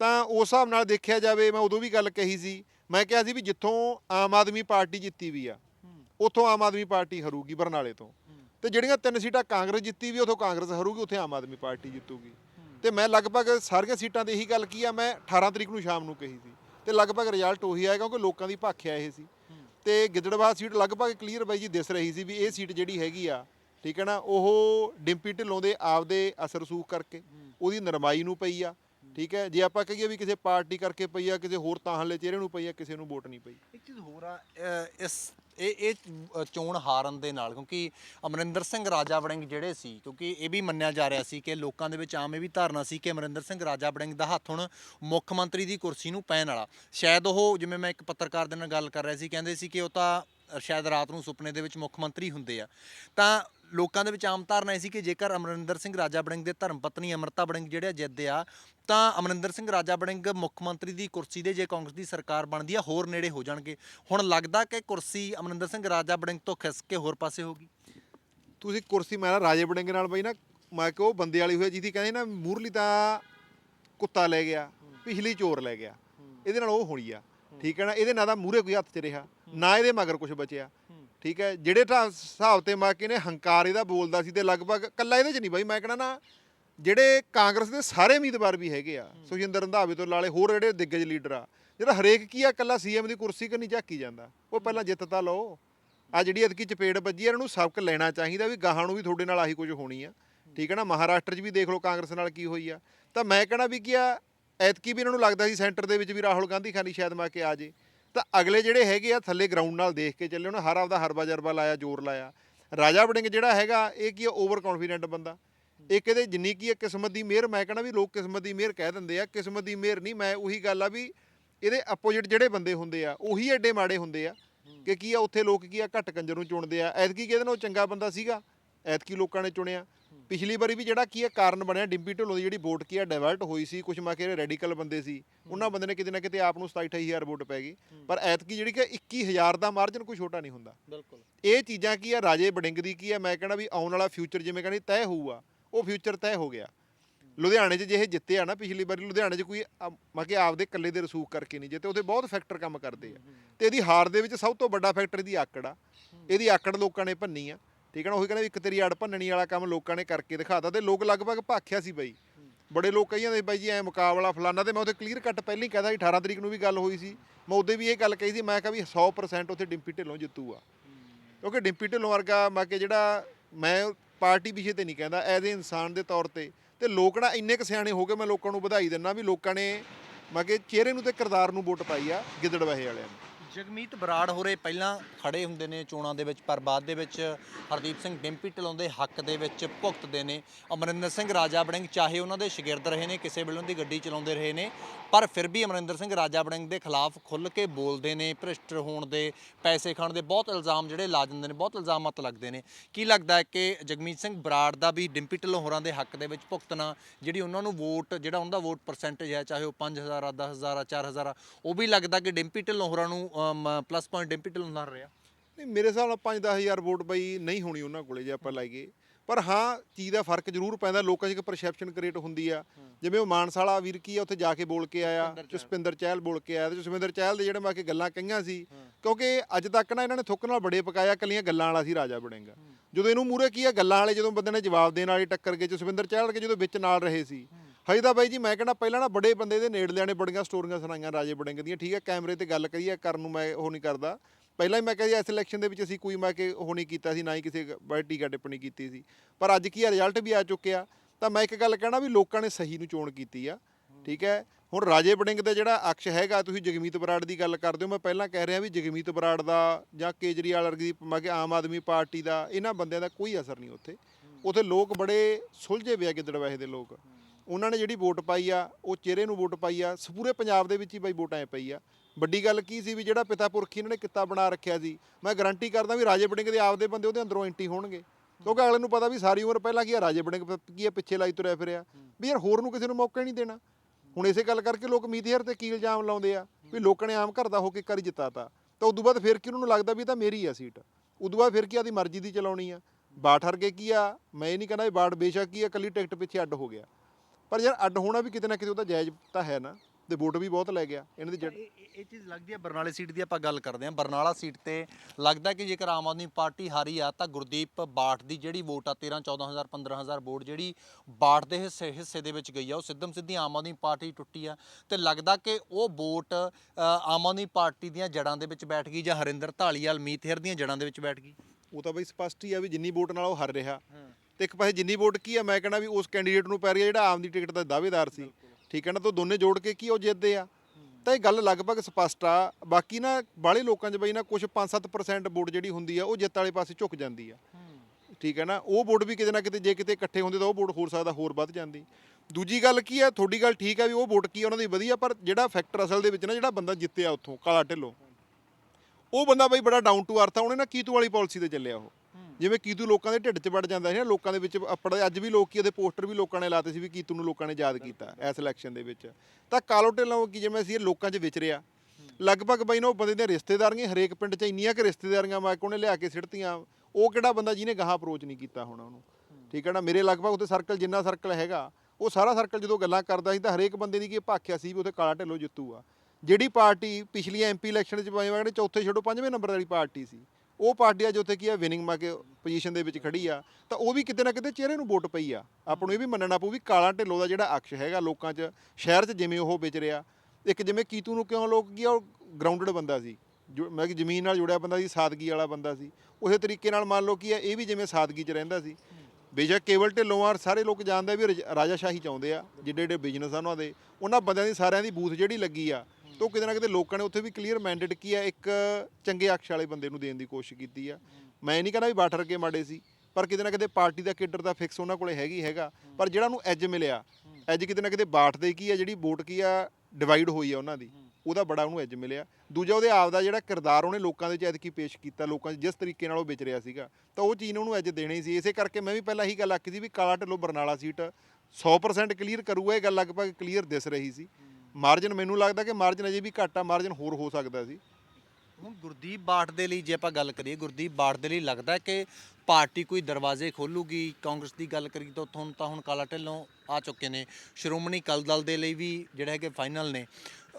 ਤਾਂ ਉਸ ਹਿਸਾਬ ਨਾਲ ਦੇਖਿਆ ਜਾਵੇ, ਮੈਂ ਉਦੋਂ ਵੀ ਗੱਲ ਕਹੀ ਸੀ। ਮੈਂ ਕਿਹਾ ਸੀ ਵੀ ਜਿੱਥੋਂ ਆਮ ਆਦਮੀ ਪਾਰਟੀ ਜਿੱਤੀ ਵੀ ਆ, ਉੱਥੋਂ ਆਮ ਆਦਮੀ ਪਾਰਟੀ ਹਰੂਗੀ ਬਰਨਾਲੇ ਤੋਂ। ਤੇ ਜਿਹੜੀਆਂ ਤਿੰਨ ਸੀਟਾਂ ਕਾਂਗਰਸ ਜਿੱਤੀ ਵੀ ਉੱਥੋਂ ਕਾਂਗਰਸ ਹਰੂਗੀ ਉੱਥੇ ਆਮ ਆਦਮੀ ਪਾਰਟੀ ਜਿੱਤੂਗੀ। ਤੇ ਮੈਂ ਲਗਭਗ ਸਾਰੀਆਂ ਸੀਟਾਂ ਤੇ ਇਹੀ ਗੱਲ ਕੀ ਆ ਮੈਂ 18 ਤਰੀਕ ਨੂੰ ਸ਼ਾਮ ਨੂੰ ਕਹੀ ਸੀ। ਤੇ ਲਗਭਗ ਰਿਜ਼ਲਟ ਉਹੀ ਆਇਆ ਕਿਉਂਕਿ ਲੋਕਾਂ ਦੀ ਭਾਖਿਆ ਇਹ ਸੀ। ਤੇ ਗਿੱਦੜਬਾਹ ਸੀਟ ਲਗਭਗ ਕਲੀਅਰ ਬਾਈ ਜੀ ਦਿਸ ਰਹੀ ਸੀ ਵੀ ਇਹ ਸੀਟ ਜਿਹੜੀ ਹੈਗੀ ਆ ਠੀਕ ਹੈ ਨਾ ਉਹ ਡਿੰਪੀ ਢਿੱਲੋਂ ਦੇ ਆਪਦੇ ਅਸਰ ਸੂਖ ਕਰਕੇ ਉਹਦੀ ਨਰਮਾਈ ਨੂੰ ਪਈ ਆ ਠੀਕ ਹੈ। ਜੇ ਆਪਾਂ ਕਹੀਏ ਵੀ ਕਿਸੇ ਪਾਰਟੀ ਕਰਕੇ ਪਈ ਆ ਕਿਸੇ ਹੋਰ ਤਾਹਲੇ ਚਿਹਰੇ ਨੂੰ ਪਈ ਆ ਕਿਸੇ ਨੂੰ ਵੋਟ ਨਹੀਂ ਪਈ। ਇੱਕ ਚੀਜ਼ ਹੋਰ ਆ ਇਸ ਇਹ ਇਹ ਚੋਣ ਹਾਰਨ ਦੇ ਨਾਲ, ਕਿਉਂਕਿ ਅਮਰਿੰਦਰ ਸਿੰਘ ਰਾਜਾ ਵੜਿੰਗ ਜਿਹੜੇ ਸੀ, ਕਿਉਂਕਿ ਇਹ ਵੀ ਮੰਨਿਆ ਜਾ ਰਿਹਾ ਸੀ ਕਿ ਲੋਕਾਂ ਦੇ ਵਿੱਚ ਆਮ ਇਹ ਵੀ ਧਾਰਨਾ ਸੀ ਕਿ ਅਮਰਿੰਦਰ ਸਿੰਘ ਰਾਜਾ ਵੜਿੰਗ ਦਾ ਹੱਥ ਹੁਣ ਮੁੱਖ ਮੰਤਰੀ ਦੀ ਕੁਰਸੀ ਨੂੰ ਪੈਣ ਵਾਲਾ। ਸ਼ਾਇਦ ਉਹ, ਜਿਵੇਂ ਮੈਂ ਇੱਕ ਪੱਤਰਕਾਰ ਦੇ ਨਾਲ ਗੱਲ ਕਰ ਰਿਹਾ ਸੀ, ਕਹਿੰਦੇ ਸੀ ਕਿ ਉਹ ਤਾਂ ਸ਼ਾਇਦ ਰਾਤ ਨੂੰ ਸੁਪਨੇ ਦੇ ਵਿੱਚ ਮੁੱਖ ਮੰਤਰੀ ਹੁੰਦੇ ਆ। ਤਾਂ ਲੋਕਾਂ ਦੇ ਵਿੱਚ ਆਮ ਧਾਰਨਾ ਇਹ ਸੀ ਕਿ ਜੇਕਰ ਅਮਰਿੰਦਰ ਸਿੰਘ ਰਾਜਾ ਵੜਿੰਗ ਦੇ ਧਰਮ ਪਤਨੀ ਅਮਰਤਾ ਵੜਿੰਗ ਜਿਹੜੇ ਜਿੱਤਦੇ ਆ, ਤਾਂ ਅਮਰਿੰਦਰ ਸਿੰਘ ਰਾਜਾ ਵੜਿੰਗ ਮੁੱਖ ਮੰਤਰੀ ਦੀ ਕੁਰਸੀ ਦੇ ਜੇ ਕਾਂਗਰਸ ਦੀ ਸਰਕਾਰ ਬਣਦੀ ਆ, ਹੋਰ ਨੇੜੇ ਹੋ ਜਾਣਗੇ। ਹੁਣ ਲੱਗਦਾ ਕਿ ਕੁਰਸੀ ਅਮਰਿੰਦਰ ਸਿੰਘ ਰਾਜਾ ਵੜਿੰਗ ਤੋਂ ਖਿਸਕ ਕੇ ਹੋਰ ਪਾਸੇ ਹੋਗੀ ਤੁਸੀਂ ਕੁਰਸੀ ਮੈਂ ਰਾਜੇ ਬੜਿੰਗ ਨਾਲ ਬਈ ਨਾ, ਮੈਂ ਕਿ ਉਹ ਬੰਦੇ ਵਾਲੀ ਹੋਈ ਜਿਹਦੀ ਕਹਿੰਦੇ ਨਾ ਮੂਰਲੀ ਤਾਂ ਕੁੱਤਾ ਲੈ ਗਿਆ, ਪਿਛਲੀ ਚੋਰ ਲੈ ਗਿਆ। ਇਹਦੇ ਨਾਲ ਉਹ ਹੋਣੀ ਆ, ਠੀਕ ਹੈ ਨਾ? ਇਹਦੇ ਨਾਲ ਤਾਂ ਮੂਰੇ ਕੋਈ ਹੱਥ 'ਚ ਰਿਹਾ, ਨਾ ਇਹਦੇ ਮਗਰ ਕੁਝ ਬਚਿਆ। ਠੀਕ ਹੈ ਜਿਹੜੇ ਤਾਂ ਹਿਸਾਬ ਤੇ ਮਾਕੇ ਨੇ ਹੰਕਾਰ ਇਹਦਾ ਬੋਲਦਾ ਸੀ ਤੇ ਲਗਭਗ ਕੱਲਾ ਇਹਦੇ 'ਚ ਨਹੀਂ ਬਾਈ ਮੈਂ ਕਹਿਣਾ ਨਾ ਜਿਹੜੇ ਕਾਂਗਰਸ ਦੇ ਸਾਰੇ ਉਮੀਦਵਾਰ ਵੀ ਹੈਗੇ ਆ ਸੁਖਜਿੰਦਰ ਰੰਧਾਵੇ ਤੋਂ ਲਾਲੇ ਹੋਰ ਜਿਹੜੇ ਦਿੱਗਜ ਲੀਡਰ ਆ ਜਿਹੜਾ ਹਰੇਕ ਕੀ ਆ ਕੱਲਾ ਸੀਐਮ ਦੀ ਕੁਰਸੀ ਕਿ ਨਹੀਂ ਝਾਕੀ ਜਾਂਦਾ ਉਹ ਪਹਿਲਾਂ ਜਿੱਤ ਤਾਂ ਲਓ। ਆ ਜਿਹੜੀ ਅਦਕੀ ਚਪੇੜ ਵੱਜੀ ਆ, ਇਹਨਾਂ ਨੂੰ ਸਬਕ ਲੈਣਾ ਚਾਹੀਦਾ ਵੀ ਗਾਹਾਂ ਨੂੰ ਵੀ ਤੁਹਾਡੇ ਨਾਲ ਆਹੀ ਕੁਝ ਹੋਣੀ ਆ। ਠੀਕ ਹੈ ਨਾ ਮਹਾਰਾਸ਼ਟਰ 'ਚ ਵੀ ਦੇਖ ਲਓ ਕਾਂਗਰਸ ਨਾਲ ਕੀ ਹੋਈ ਆ। ਤਾਂ ਮੈਂ ਕਹਿਣਾ ਵੀ ਕੀ ਆ ਐਤਕੀ ਵੀ ਇਹਨਾਂ ਨੂੰ ਲੱਗਦਾ ਸੀ ਸੈਂਟਰ ਦੇ ਵਿੱਚ ਵੀ ਰਾਹੁਲ ਗਾਂਧੀ ਖਾਨੀ ਸ਼ਾਇਦ ਮਾ ਕੇ ਆ ਜੇ। ਤਾਂ ਅਗਲੇ ਜਿਹੜੇ ਹੈਗੇ ਆ ਥੱਲੇ ਗਰਾਊਂਡ ਨਾਲ ਦੇਖ ਕੇ ਚੱਲੇ ਉਹਨਾਂ ਹਰ ਆਪਦਾ ਹਰਬਾ ਜਰਬਾ ਲਾਇਆ, ਜ਼ੋਰ ਲਾਇਆ। ਰਾਜਾ ਵੜਿੰਗ ਜਿਹੜਾ ਹੈਗਾ, ਇਹ ਕੀ ਆ ਓਵਰ ਕੌਨਫੀਡੈਂਟ ਬੰਦਾ। ਇਹ ਇਹਦੇ ਜਿੰਨੀ ਕੀ ਆ ਕਿਸਮਤ ਦੀ ਮਿਹਰ, ਮੈਂ ਕਹਿਣਾ ਵੀ ਲੋਕ ਕਿਸਮਤ ਦੀ ਮਿਹਰ ਕਹਿ ਦਿੰਦੇ ਆ, ਕਿਸਮਤ ਦੀ ਮਿਹਰ ਨਹੀਂ, ਮੈਂ ਉਹੀ ਗੱਲ ਆ ਵੀ ਇਹਦੇ ਆਪੋਜੀਟ ਜਿਹੜੇ ਬੰਦੇ ਹੁੰਦੇ ਆ, ਉਹੀ ਐਡੇ ਮਾੜੇ ਹੁੰਦੇ ਆ ਕਿ ਕੀ ਆ, ਉੱਥੇ ਲੋਕ ਕੀ ਆ, ਘੱਟ ਕੰਜਰ ਨੂੰ ਚੁਣਦੇ ਆ। ਐਤਕੀ ਕਿਹਦੇ ਨਾਲ ਚੰਗਾ ਬੰਦਾ ਸੀਗਾ? ਐਤਕੀ ਲੋਕਾਂ ਨੇ ਚੁਣਿਆ। ਪਿਛਲੀ ਵਾਰੀ ਵੀ ਜਿਹੜਾ ਕੀ ਆ ਕਾਰਨ ਬਣਿਆ ਡਿੰਪੀ ਢਿੱਲੋਂ ਦੀ ਜਿਹੜੀ ਵੋਟ ਕੀ ਆ ਡਿਵਰਟ ਹੋਈ ਸੀ ਕੁਝ ਮੈਂ ਕਿਹਾ ਰੈਡੀਕਲ ਬੰਦੇ ਸੀ ਉਹਨਾਂ ਬੰਦੇ ਨੇ ਕਿਤੇ ਨਾ ਕਿਤੇ ਆਪ ਨੂੰ 27 28000 ਵੋਟ ਪੈ ਗਈ। ਪਰ ਐਤਕੀ ਜਿਹੜੀ ਕਿ 21000 ਦਾ ਮਾਰਜਨ ਕੋਈ ਛੋਟਾ ਨਹੀਂ ਹੁੰਦਾ। ਬਿਲਕੁਲ। ਇਹ ਚੀਜ਼ਾਂ ਕੀ ਆ ਰਾਜੇ ਬੜਿੰਗ ਦੀ ਕੀ ਆ ਮੈਂ ਕਹਿੰਦਾ ਵੀ ਆਉਣ ਵਾਲਾ ਫਿਊਚਰ ਜਿਵੇਂ ਕਹਿੰਦੀ ਤੈਅ ਹੋਊਗਾ ਉਹ ਫਿਊਚਰ ਤੈਅ ਹੋ ਗਿਆ। ਲੁਧਿਆਣੇ 'ਚ ਜੇ ਇਹ ਜਿੱਤੇ ਆ ਨਾ ਪਿਛਲੀ ਵਾਰੀ ਲੁਧਿਆਣੇ 'ਚ ਕੋਈ ਮੈਂ ਕਿ ਆਪਦੇ ਇਕੱਲੇ ਦੇ ਰਸੂਖ ਕਰਕੇ ਨਹੀਂ ਜਿੱਤੇ ਉਹਦੇ ਬਹੁਤ ਫੈਕਟਰ ਕੰਮ ਕਰਦੇ ਆ। ਤੇ ਇਹਦੀ ਹਾਰ ਦੇ ਵਿੱਚ ਸਭ ਤੋਂ ਵੱਡਾ ਫੈਕਟਰ ਇਹਦੀ ਆਕੜ ਆ। ਇਹਦੀ ਆਕੜ ਲੋਕਾਂ ਨੇ ਭੰਨੀ ਆ। ਠੀਕ ਹੈ ਨਾ, ਉਹੀ ਕਹਿੰਦੇ ਵੀ ਇੱਕ ਤੇਰੀ ਅੜ ਭੰਨਣੀ ਵਾਲਾ ਕੰਮ ਲੋਕਾਂ ਨੇ ਕਰਕੇ ਦਿਖਾਤਾ ਤੇ ਲੋਕ ਲਗਭਗ ਭਾਖਿਆ ਸੀ ਬਾਈ। ਬੜੇ ਲੋਕ ਕਹੀ ਜਾਂਦੇ ਬਾਈ ਜੀ, ਐ ਮੁਕਾਬਲਾ ਫਲਾਨਾ ਤੇ ਮੈਂ ਉੱਥੇ ਕਲੀਅਰ ਕੱਟ ਪਹਿਲਾਂ ਹੀ ਕਹਦਾ ਸੀ 18 ਤਰੀਕ ਨੂੰ ਵੀ ਗੱਲ ਹੋਈ ਸੀ। ਮੈਂ ਉਹਦੇ ਵੀ ਇਹ ਗੱਲ ਕਹੀ ਸੀ, ਮੈਂ ਕਿਹਾ ਵੀ 100% ਉੱਥੇ ਡਿੰਪੀ ਢਿੱਲੋਂ ਜਿੱਤੂਗਾ ਕਿਉਂਕਿ ਡਿੰਪੀ ਢਿੱਲੋਂ ਵਰਗਾ ਮੈਂ ਕਿ ਜਿਹੜਾ ਮੈਂ ਪਾਰਟੀ ਵਿਸ਼ੇ ਤੇ ਨਹੀਂ ਕਹਿੰਦਾ, ਐਜ਼ ਏ ਇਨਸਾਨ ਦੇ ਤੌਰ ਤੇ। ਤੇ ਲੋਕ ਨਾ ਇੰਨੇ ਕੁ ਸਿਆਣੇ ਹੋ ਗਏ, ਮੈਂ ਲੋਕਾਂ ਨੂੰ ਵਧਾਈ ਦਿੰਦਾ ਵੀ ਲੋਕਾਂ ਨੇ ਮੈਂ ਕਿ ਚਿਹਰੇ ਨੂੰ ਤੇ ਕਿਰਦਾਰ ਨੂੰ ਵੋਟ ਪਾਈ ਆ ਗਿੱਦੜਵਾਹੇ ਵਾਲਿਆਂ ਨੇ। ਜਗਮੀਤ ਬਰਾੜ ਹੋਰੇ ਪਹਿਲਾਂ ਖੜੇ ਹੁੰਦੇ ਨੇ ਚੋਣਾਂ ਦੇ ਵਿੱਚ, ਪਰ ਬਾਅਦ ਦੇ ਵਿੱਚ ਹਰਦੀਪ ਸਿੰਘ ਡਿੰਪੀ ਢਿੱਲੋਂ ਦੇ ਹੱਕ ਦੇ ਵਿੱਚ ਭੁਗਤਦੇ ਨੇ। ਅਮਰਿੰਦਰ ਸਿੰਘ ਰਾਜਾ ਬੜਿੰਗ ਚਾਹੇ ਉਹਨਾਂ ਦੇ ਸ਼ਾਗਿਰਦ ਰਹੇ ਨੇ, ਕਿਸੇ ਵੇਲੇ ਉਹਨਾਂ ਦੀ ਗੱਡੀ ਚਲਾਉਂਦੇ ਰਹੇ ਨੇ, ਪਰ ਫਿਰ ਵੀ ਅਮਰਿੰਦਰ ਸਿੰਘ ਰਾਜਾ ਬੜਿੰਗ ਦੇ ਖਿਲਾਫ ਖੁੱਲ੍ਹ ਕੇ ਬੋਲਦੇ ਨੇ, ਭ੍ਰਿਸ਼ਟ ਹੋਣ ਦੇ, ਪੈਸੇ ਖਾਣ ਦੇ ਬਹੁਤ ਇਲਜ਼ਾਮ ਜਿਹੜੇ ਲਾ ਦਿੰਦੇ ਨੇ, ਬਹੁਤ ਇਲਜ਼ਾਮਤ ਲੱਗਦੇ ਨੇ। ਕੀ ਲੱਗਦਾ ਹੈ ਕਿ ਜਗਮੀਤ ਸਿੰਘ ਬਰਾੜ ਦਾ ਵੀ ਡਿੰਪੀ ਢਿੱਲੋਂ ਹੋਰਾਂ ਦੇ ਹੱਕ ਦੇ ਵਿੱਚ ਭੁਗਤਣਾ, ਜਿਹੜੀ ਉਹਨਾਂ ਨੂੰ ਵੋਟ, ਜਿਹੜਾ ਉਹਨਾਂ ਦਾ ਵੋਟ ਪਰਸੈਂਟੇਜ ਹੈ, ਚਾਹੇ ਉਹ 5000 ਆ 10000 ਆ 4000 ਆ, ਉਹ ਵੀ ਲੱਗਦਾ ਕਿ ਡਿੰਪੀ ਢਿੱਲੋਂ ਹੋਰਾਂ ਨੂੰ ਪਲੱਸ ਪੁਆਇੰਟ ਡਿੰਪੀ ਢਿੱਲੋਂ ਨਾਲ ਰਿਹਾ। ਨਹੀਂ ਮੇਰੇ ਹਿਸਾਬ ਨਾਲ 5-10000 ਵੋਟ ਬਈ ਨਹੀਂ ਹੋਣੀ ਉਹਨਾਂ ਕੋਲੇ ਜੇ ਆਪਾਂ ਲਾਈਏ। ਪਰ ਹਾਂ ਚੀਜ਼ ਦਾ ਫ਼ਰਕ ਜ਼ਰੂਰ ਪੈਂਦਾ ਲੋਕਾਂ 'ਚ ਇੱਕ ਪਰਸੈਪਸ਼ਨ ਕ੍ਰੀਏਟ ਹੁੰਦੀ ਆ। ਜਿਵੇਂ ਉਹ ਮਾਨਸਾਲਾ ਵੀਰ ਕੀ ਆ ਉੱਥੇ ਜਾ ਕੇ ਬੋਲ ਕੇ ਆਇਆ ਜਸਪਿੰਦਰ ਚਹਿਲ। ਬੋਲ ਕੇ ਆਇਆ ਤੇ ਜਸਪਿੰਦਰ ਚਹਿਲ ਦੇ ਜਿਹੜੇ ਮੈਂ ਕਿ ਗੱਲਾਂ ਕਹੀਆਂ ਸੀ ਕਿਉਂਕਿ ਅੱਜ ਤੱਕ ਨਾ ਇਹਨਾਂ ਨੇ ਥੁੱਕ ਨਾਲ ਬੜੇ ਪਕਾਇਆ ਕੱਲੀਆਂ ਗੱਲਾਂ ਵਾਲਾ ਸੀ ਰਾਜਾ ਬਣੇਗਾ ਜਦੋਂ ਇਹਨੂੰ ਮੂਰੇ ਕੀ ਆ ਗੱਲਾਂ ਵਾਲੇ ਜਦੋਂ ਬੰਦੇ ਨੇ ਜਵਾਬ ਦੇਣ ਵਾਲੀ ਟੱਕਰ ਗਏ ਜਸਵਿੰਦਰ ਚਹਿਲ ਕੇ ਜਦੋਂ ਵਿੱਚ ਨਾਲ ਰਹੇ ਸੀ ਹਜੇ ਤਾਂ ਬਾਈ ਜੀ ਮੈਂ ਕਹਿੰਦਾ ਪਹਿਲਾਂ ਨਾ ਬੜੇ ਬੰਦੇ ਦੇ ਨੇੜਲਿਆਂ ਨੇ ਬੜੀਆਂ ਸਟੋਰੀਆਂ ਸੁਣਾਈਆਂ ਰਾਜੇ ਬੜਿੰਗ ਦੀਆਂ, ਠੀਕ ਹੈ, ਕੈਮਰੇ ਤੇ ਗੱਲ ਕਰੀਏ, ਕਰਨ ਨੂੰ ਮੈਂ ਉਹ ਨਹੀਂ ਕਰਦਾ। ਪਹਿਲਾਂ ਹੀ ਮੈਂ ਕਹਿੰਦਾ ਇਸ ਇਲੈਕਸ਼ਨ ਦੇ ਵਿੱਚ ਅਸੀਂ ਕੋਈ ਮੈਂ ਕਿ ਉਹ ਨਹੀਂ ਕੀਤਾ ਸੀ, ਨਾ ਹੀ ਕਿਸੇ ਬਾਰੇ ਟੀਕਾ ਟਿੱਪਣੀ ਕੀਤੀ ਸੀ। ਪਰ ਅੱਜ ਕੀ ਆ ਰਿਜ਼ਲਟ ਵੀ ਆ ਚੁੱਕਿਆ। ਤਾਂ ਮੈਂ ਇੱਕ ਗੱਲ ਕਹਿਣਾ ਵੀ ਲੋਕਾਂ ਨੇ ਸਹੀ ਨੂੰ ਚੋਣ ਕੀਤੀ ਆ, ਠੀਕ ਹੈ। ਹੁਣ ਰਾਜੇ ਬੜਿੰਗ ਦਾ ਜਿਹੜਾ ਅਕਸ਼ ਹੈਗਾ, ਤੁਸੀਂ ਜਗਮੀਤ ਬਰਾੜ ਦੀ ਗੱਲ ਕਰਦੇ ਹੋ, ਮੈਂ ਪਹਿਲਾਂ ਕਹਿ ਰਿਹਾ ਵੀ ਜਗਮੀਤ ਬਰਾੜ ਦਾ ਜਾਂ ਕੇਜਰੀਵਾਲ ਵਰਗੀ ਮੈਂ ਕਿ ਆਮ ਆਦਮੀ ਪਾਰਟੀ ਦਾ, ਇਹਨਾਂ ਬੰਦਿਆਂ ਦਾ ਕੋਈ ਅਸਰ ਨਹੀਂ ਉੱਥੇ। ਉੱਥੇ ਲੋਕ ਬੜੇ ਸੁਲਝੇ ਪਿਆ ਗਿੱਦੜ ਵੈਸੇ ਦੇ ਲੋਕ। ਉਹਨਾਂ ਨੇ ਜਿਹੜੀ ਵੋਟ ਪਾਈ ਆ, ਉਹ ਚਿਹਰੇ ਨੂੰ ਵੋਟ ਪਾਈ ਆ ਪੂਰੇ ਪੰਜਾਬ ਦੇ ਵਿੱਚ ਹੀ ਬਾਈ ਵੋਟਾਂ ਐ ਪਈ ਆ। ਵੱਡੀ ਗੱਲ ਕੀ ਸੀ ਵੀ ਜਿਹੜਾ ਪਿਤਾ ਪੁਰਖੀ ਇਹਨਾਂ ਨੇ ਕਿੱਤਾ ਬਣਾ ਰੱਖਿਆ ਸੀ, ਮੈਂ ਗਾਰੰਟੀ ਕਰਦਾ ਵੀ ਰਾਜੇ ਬੜਿੰਗ ਦੇ ਆਪਦੇ ਬੰਦੇ ਉਹਦੇ ਅੰਦਰੋਂ ਐਂਟੀ ਹੋਣਗੇ। ਕਿਉਂਕਿ ਅਗਲੇ ਨੂੰ ਪਤਾ ਵੀ ਸਾਰੀ ਉਮਰ ਪਹਿਲਾਂ ਕੀ ਆ, ਰਾਜੇ ਬੜਿੰਗ ਕੀ ਆ, ਪਿੱਛੇ ਲਾਈ ਤੁਰਿਆ ਫਿਰਿਆ। ਵੀ ਯਾਰ ਹੋਰ ਨੂੰ ਕਿਸੇ ਨੂੰ ਮੌਕਾ ਨਹੀਂ ਦੇਣਾ। ਹੁਣ ਇਸੇ ਗੱਲ ਕਰਕੇ ਲੋਕ ਮੀਤੇਰ ਤੇ ਕੀ ਇਲਜ਼ਾਮ ਲਾਉਂਦੇ ਆ ਵੀ ਲੋਕਾਂ ਨੇ ਆਮ ਘਰ ਦਾ ਹੋ ਕੇ ਕਰੀ ਜਿੱਤਾਤਾ। ਤਾਂ ਉਦੋਂ ਬਾਅਦ ਫਿਰ ਕੀ ਉਹਨਾਂ ਨੂੰ ਲੱਗਦਾ ਵੀ ਇਹ ਤਾਂ ਮੇਰੀ ਆ ਸੀਟ। ਉਦੋਂ ਬਾਅਦ ਫਿਰ ਕੀ ਆਦੀ ਮਰਜ਼ੀ ਦੀ ਚਲਾਉਣੀ ਆ। ਬਾਠ ਹਰਗੇ ਕੀ ਆ? ਮੈਂ ਇਹ ਨਹੀਂ ਕਹਿੰਦਾ ਵੀ ਬਾਠ ਬੇਸ਼ੱਕ ਕੀ ਆ ਕੱਲੀ ਟਿਕਟ ਪਿੱਛੇ ਅੱਡ ਹੋ ਗਿਆ। ਪਰ ਯਾਰ ਅੱਡ ਹੋਣਾ ਵੀ ਕਿਤੇ ਨਾ ਕਿਤੇ ਉਹਦਾ ਜਾਇਜ਼ ਤਾਂ ਹੈ ਨਾ ਤੇ ਵੋਟ ਵੀ ਬਹੁਤ ਲੈ ਗਿਆ ਇਹਨਾਂ ਦੀ ਜੜ ਇਹ ਚੀਜ਼ ਲੱਗਦੀ ਹੈ ਬਰਨਾਲੇ ਸੀਟ ਦੀ ਆਪਾਂ ਗੱਲ ਕਰਦੇ ਹਾਂ। ਬਰਨਾਲਾ ਸੀਟ ਤੇ ਲੱਗਦਾ ਕਿ ਜੇਕਰ ਆਮ ਆਦਮੀ ਪਾਰਟੀ ਹਾਰੀ ਆ ਤਾਂ ਗੁਰਦੀਪ ਬਾਠ ਦੀ ਜਿਹੜੀ ਵੋਟ ਆ 13 14000 15000 ਵੋਟ ਜਿਹੜੀ ਬਾਠ ਦੇ ਹਿੱਸੇ ਹਿੱਸੇ ਦੇ ਵਿੱਚ ਗਈ ਆ ਉਹ ਸਿੱਧਮ ਸਿੱਧੀ ਆਮ ਆਦਮੀ ਪਾਰਟੀ ਟੁੱਟੀ ਆ। ਤੇ ਲੱਗਦਾ ਕਿ ਉਹ ਵੋਟ ਅ, ਆਮ ਆਦਮੀ ਪਾਰਟੀ ਦੀਆਂ ਜੜਾਂ ਦੇ ਵਿੱਚ ਬੈਠ ਗਈ ਜਾਂ ਹਰਿੰਦਰ ਢਾਲੀਵਾਲ ਮੀਤਹਿਰ ਦੀਆਂ ਜੜਾਂ ਦੇ ਵਿੱਚ ਬੈਠ ਗਈ? ਉਹ ਤਾਂ ਬਈ ਸਪਸ਼ਟ ਹੀ ਆ ਵੀ ਜਿੰਨੀ ਵੋਟ ਨਾਲ ਉਹ ਹਾਰ ਰਿਹਾ। ਤੇ ਇੱਕ ਪਾਸੇ ਜਿੰਨੀ ਵੋਟ ਕੀ ਆ, ਮੈਂ ਕਹਿੰਦਾ ਵੀ ਉਸ ਕੈਂਡੀਡੇਟ ਨੂੰ ਪੈ ਰਹੀ ਆ ਜਿਹੜਾ ਆਮ ਦੀ ਟਿਕਟ ਦਾ ਦਾਅਵੇਦਾਰ ਸੀ। ਠੀਕ ਹੈ ਨਾ, ਤਾਂ ਦੋਨੇ ਜੋੜ ਕੇ ਕੀ ਉਹ ਜਿੱਤਦੇ ਆ। ਤਾਂ ਇਹ ਗੱਲ ਲਗਭਗ ਸਪਸ਼ਟ ਆ। ਬਾਕੀ ਨਾ ਬਾਹਲੇ ਲੋਕਾਂ 'ਚ ਬਈ ਨਾ ਕੁਝ 5-7% ਵੋਟ ਜਿਹੜੀ ਹੁੰਦੀ ਆ, ਉਹ ਜਿੱਤ ਵਾਲੇ ਪਾਸੇ ਝੁਕ ਜਾਂਦੀ ਆ। ਠੀਕ ਹੈ ਨਾ, ਉਹ ਵੋਟ ਵੀ ਕਿਤੇ ਨਾ ਕਿਤੇ ਜੇ ਕਿਤੇ ਇਕੱਠੇ ਹੁੰਦੇ ਤਾਂ ਉਹ ਵੋਟ ਹੋ ਸਕਦਾ, ਹੋਰ ਵੱਧ ਜਾਂਦੀ। ਦੂਜੀ ਗੱਲ ਕੀ ਆ, ਤੁਹਾਡੀ ਗੱਲ ਠੀਕ ਆ ਵੀ ਉਹ ਵੋਟ ਕੀ ਉਹਨਾਂ ਦੀ ਵਧੀਆ, ਪਰ ਜਿਹੜਾ ਫੈਕਟਰ ਅਸਲ ਦੇ ਵਿੱਚ ਨਾ ਜਿਹੜਾ ਬੰਦਾ ਜਿੱਤਿਆ ਉੱਥੋਂ, ਕਾਲਾ ਢਿੱਲੋਂ, ਉਹ ਬੰਦਾ ਬਈ ਬੜਾ ਡਾਊਨ ਟੂ ਅਰਥ ਆ, ਉਹਨੇ ਨਾ ਕੀਤੂ ਵਾਲੀ ਪਾਲਿਸੀ ਤੇ ਚੱਲਿਆ ਉਹ। ਜਿਵੇਂ ਕੀਤੂ ਲੋਕਾਂ ਦੇ ਢਿੱਡ 'ਚ ਵੜ ਜਾਂਦਾ ਸੀ ਨਾ, ਲੋਕਾਂ ਦੇ ਵਿੱਚ ਆਪਣਾ, ਅੱਜ ਵੀ ਲੋਕ ਕੀ ਉਹਦੇ ਪੋਸਟਰ ਵੀ ਲੋਕਾਂ ਨੇ ਲਾਤੇ ਸੀ ਵੀ ਕੀਤੂ ਨੂੰ ਲੋਕਾਂ ਨੇ ਯਾਦ ਕੀਤਾ ਇਸ ਇਲੈਕਸ਼ਨ ਦੇ ਵਿੱਚ। ਤਾਂ ਕਾਲੋ ਢਿੱਲੋਂ ਕੀ ਜਿਵੇਂ ਸੀ ਇਹ ਲੋਕਾਂ 'ਚ ਵਿਚਰਿਆ। ਲਗਭਗ ਬਈ ਨਾ ਉਹ ਬੰਦੇ ਦੀਆਂ ਰਿਸ਼ਤੇਦਾਰੀਆਂ, ਹਰੇਕ ਪਿੰਡ 'ਚ ਇੰਨੀਆਂ ਕਿ ਰਿਸ਼ਤੇਦਾਰੀਆਂ ਮੈਂ ਉਹਨੇ ਲਿਆ ਕੇ ਸਿੱਟਤੀਆਂ, ਉਹ ਕਿਹੜਾ ਬੰਦਾ ਜਿਹਨੇ ਗਾਹਾਂ ਅਪਰੋਚ ਨਹੀਂ ਕੀਤਾ ਹੋਣਾ ਉਹਨੂੰ? ਠੀਕ ਹੈ ਨਾ? ਮੇਰੇ ਲਗਭਗ ਉੱਥੇ ਸਰਕਲ ਜਿੰਨਾ ਸਰਕਲ ਹੈਗਾ, ਉਹ ਸਾਰਾ ਸਰਕਲ ਜਦੋਂ ਗੱਲਾਂ ਕਰਦਾ ਸੀ ਤਾਂ ਹਰੇਕ ਬੰਦੇ ਦੀ ਕੀ ਭਾਖਿਆ ਸੀ ਵੀ ਉੱਥੇ ਕਾਲਾ ਢਿੱਲੋਂ ਜਿੱਤੂਗਾ। ਜਿਹੜੀ ਪਾਰਟੀ ਪਿਛਲੀ ਐਮਪੀ ਇਲੈਕਸ਼ਨ 'ਚ ਪਾਈ ਵਾਂਗੇ ਚੌਥੇ ਛੋਟੋ ਪੰਜਵੇਂ ਨੰਬਰ ਵਾਲੀ ਪਾਰਟੀ ਸੀ। ਉਹ ਪਾਰਟੀ ਅੱਜ ਉੱਥੇ ਕੀ ਆ ਵਿਨਿੰਗ ਮਾ ਕੇ ਪੋਜੀਸ਼ਨ ਦੇ ਵਿੱਚ ਖੜੀ ਆ, ਤਾਂ ਉਹ ਵੀ ਕਿਤੇ ਨਾ ਕਿਤੇ ਚਿਹਰੇ ਨੂੰ ਵੋਟ ਪਈ ਆ। ਆਪਾਂ ਨੂੰ ਇਹ ਵੀ ਮੰਨਣਾ ਪਊ ਵੀ ਕਾਲਾ ਢਿੱਲੋਂ ਦਾ ਜਿਹੜਾ ਅਕਸ਼ ਹੈਗਾ ਲੋਕਾਂ 'ਚ, ਸ਼ਹਿਰ 'ਚ ਜਿਵੇਂ ਉਹ ਵਿਚ ਰਿਹਾ, ਇੱਕ ਜਿਵੇਂ ਕੀਤੂ ਨੂੰ ਕਿਉਂ ਲੋਕ ਕੀ ਆ, ਉਹ ਗਰਾਊਂਡਡ ਬੰਦਾ ਸੀ, ਜੋ ਮੈਂ ਕਿ ਜ਼ਮੀਨ ਨਾਲ ਜੁੜਿਆ ਬੰਦਾ ਸੀ, ਸਾਦਗੀ ਵਾਲਾ ਬੰਦਾ ਸੀ। ਉਸੇ ਤਰੀਕੇ ਨਾਲ ਮੰਨ ਲਓ ਕਿ ਆ, ਇਹ ਵੀ ਜਿਵੇਂ ਸਾਦਗੀ 'ਚ ਰਹਿੰਦਾ ਸੀ। ਬੇਸ਼ੱਕ ਕੇਵਲ ਢਿੱਲੋਂ ਆ ਸਾਰੇ ਲੋਕ ਜਾਣਦੇ ਵੀ ਰਜ- ਰਾਜਾਸ਼ਾਹੀ ਚਾਹੁੰਦੇ ਆ ਜਿੱਡੇ ਜਿੱਡੇ ਬਿਜ਼ਨਸ ਆ ਉਹਨਾਂ ਦੇ, ਉਹਨਾਂ ਬੰਦਿਆਂ ਦੀ ਸਾਰਿਆਂ ਦੀ ਬੂਥ ਜਿਹੜੀ ਲੱਗੀ ਆ ਤਾਂ ਉਹ ਕਿਤੇ ਨਾ ਕਿਤੇ ਲੋਕਾਂ ਨੇ ਉੱਥੇ ਵੀ ਕਲੀਅਰ ਮੈਂਡੇਟ ਕੀ ਆ ਇੱਕ ਚੰਗੇ ਅਕਸ਼ ਵਾਲੇ ਬੰਦੇ ਨੂੰ ਦੇਣ ਦੀ ਕੋਸ਼ਿਸ਼ ਕੀਤੀ ਆ। ਮੈਂ ਨਹੀਂ ਕਹਿੰਦਾ ਵੀ ਬਾਠਰ ਕੇ ਮਾੜੇ ਸੀ, ਪਰ ਕਿਤੇ ਨਾ ਕਿਤੇ ਪਾਰਟੀ ਦਾ ਕੇਡਰ ਦਾ ਫਿਕਸ ਉਹਨਾਂ ਕੋਲੇ ਹੈਗੀ ਹੈਗਾ, ਪਰ ਜਿਹੜਾ ਨੂੰ ਐਜ ਮਿਲਿਆ ਐਜ ਕਿਤੇ ਨਾ ਕਿਤੇ ਬਾਠ ਦੇ ਕੀ ਆ, ਜਿਹੜੀ ਵੋਟ ਕੀ ਆ ਡਿਵਾਈਡ ਹੋਈ ਆ ਉਹਨਾਂ ਦੀ, ਉਹਦਾ ਬੜਾ ਉਹਨੂੰ ਐਜ ਮਿਲਿਆ। ਦੂਜਾ ਉਹਦੇ ਆਪ ਦਾ ਜਿਹੜਾ ਕਿਰਦਾਰ ਉਹਨੇ ਲੋਕਾਂ ਦੇ ਚ ਐਤਕੀ ਪੇਸ਼ ਕੀਤਾ, ਲੋਕਾਂ 'ਚ ਜਿਸ ਤਰੀਕੇ ਨਾਲ ਉਹ ਵਿਚ ਰਿਹਾ ਸੀਗਾ, ਤਾਂ ਉਹ ਚੀਜ਼ ਉਹਨੂੰ ਐਜ ਦੇਣੀ ਸੀ। ਇਸੇ ਕਰਕੇ ਮੈਂ ਵੀ ਪਹਿਲਾਂ ਇਹੀ ਗੱਲ ਆਖੀ ਸੀ ਵੀ ਕਾਲਾ ਢਿੱਲੋਂ ਬਰਨਾਲਾ ਸੀਟ 100% ਕਲੀਅਰ ਕਰੂਗਾ, ਇਹ ਗੱਲ ਲਗਭਗ ਕਲੀਅਰ ਦਿਸ ਰਹੀ ਸੀ। ਮਾਰਜਨ ਮੈਨੂੰ ਲੱਗਦਾ ਕਿ ਮਾਰਜਨ ਅਜੇ ਵੀ ਘੱਟ ਆ ਮਾਰਜਨ ਹੋਰ ਹੋ ਸਕਦਾ ਸੀ। ਹੁਣ ਗੁਰਦੀਪ ਬਾਠ ਦੇ ਲਈ ਜੇ ਆਪਾਂ ਗੱਲ ਕਰੀਏ, ਗੁਰਦੀਪ ਬਾਠ ਦੇ ਲਈ ਲੱਗਦਾ ਕਿ ਪਾਰਟੀ ਕੋਈ ਦਰਵਾਜ਼ੇ ਖੋਲੂਗੀ, ਕਾਂਗਰਸ ਦੀ ਗੱਲ ਕਰੀਏ ਤਾਂ ਉੱਥੋਂ ਤਾਂ ਹੁਣ ਕਾਲਾ ਢਿੱਲੋਂ ਆ ਚੁੱਕੇ ਨੇ। ਸ਼੍ਰੋਮਣੀ ਅਕਾਲੀ ਦਲ ਦੇ ਲਈ ਵੀ ਜਿਹੜੇ ਹੈਗੇ ਫਾਈਨਲ ਨੇ।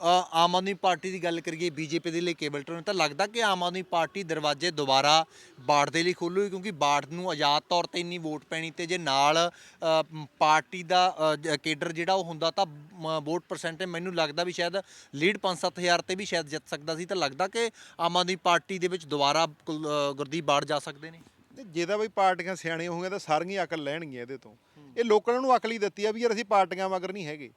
ਆਮ ਆਦਮੀ ਪਾਰਟੀ ਦੀ ਗੱਲ ਕਰੀਏ ਬੀਜੇਪੀ ਦੇ ਲਈ ਕੇਬਲ ਟਰਨ ਤਾਂ ਲੱਗਦਾ ਕਿ ਆਮ ਆਦਮੀ ਪਾਰਟੀ ਦਰਵਾਜ਼ੇ ਦੁਬਾਰਾ ਬਾੜ ਦੇ ਲਈ ਖੋਲੂਗੀ ਕਿਉਂਕਿ ਬਾੜ ਨੂੰ ਆਜ਼ਾਦ ਤੌਰ ਤੇ ਇੰਨੀ ਵੋਟ ਪੈਣੀ ਤੇ ਜੇ ਨਾਲ ਪਾਰਟੀ ਦਾ ਕੇਡਰ ਜਿਹੜਾ ਉਹ ਹੁੰਦਾ ਤਾਂ ਮ, ਵੋਟ ਪਰਸੈਂਟੇਜ ਮੈਨੂੰ ਲੱਗਦਾ ਵੀ ਸ਼ਾਇਦ ਲੀਡ 5-7000 ਤੇ ਵੀ ਸ਼ਾਇਦ ਜਿੱਤ ਸਕਦਾ ਸੀ ਤਾਂ ਲੱਗਦਾ ਕਿ ਆਮ ਆਦਮੀ ਪਾਰਟੀ ਦੇ ਵਿੱਚ ਦੁਬਾਰਾ ਕੁਲ- ਗੁਰਦੀਪ ਬਾੜ ਜਾ ਸਕਦੇ ਨੇ। ਤੇ ਜਿਹਦਾ ਬਈ ਪਾਰਟੀਆਂ ਸਿਆਣੀਆਂ ਹੋਣਗੀਆਂ ਤਾਂ ਸਾਰੀਆਂ ਅਕਲ ਲੈਣਗੀਆਂ ਇਹਦੇ ਤੋਂ। ਇਹ ਲੋਕਾਂ ਨੂੰ ਅਕਲ ਹੀ ਦਿੱਤੀ ਆ ਵੀ ਯਾਰ ਅਸੀਂ ਪਾਰਟੀਆਂ ਮਗਰ ਨਹੀਂ ਹੈਗੇ।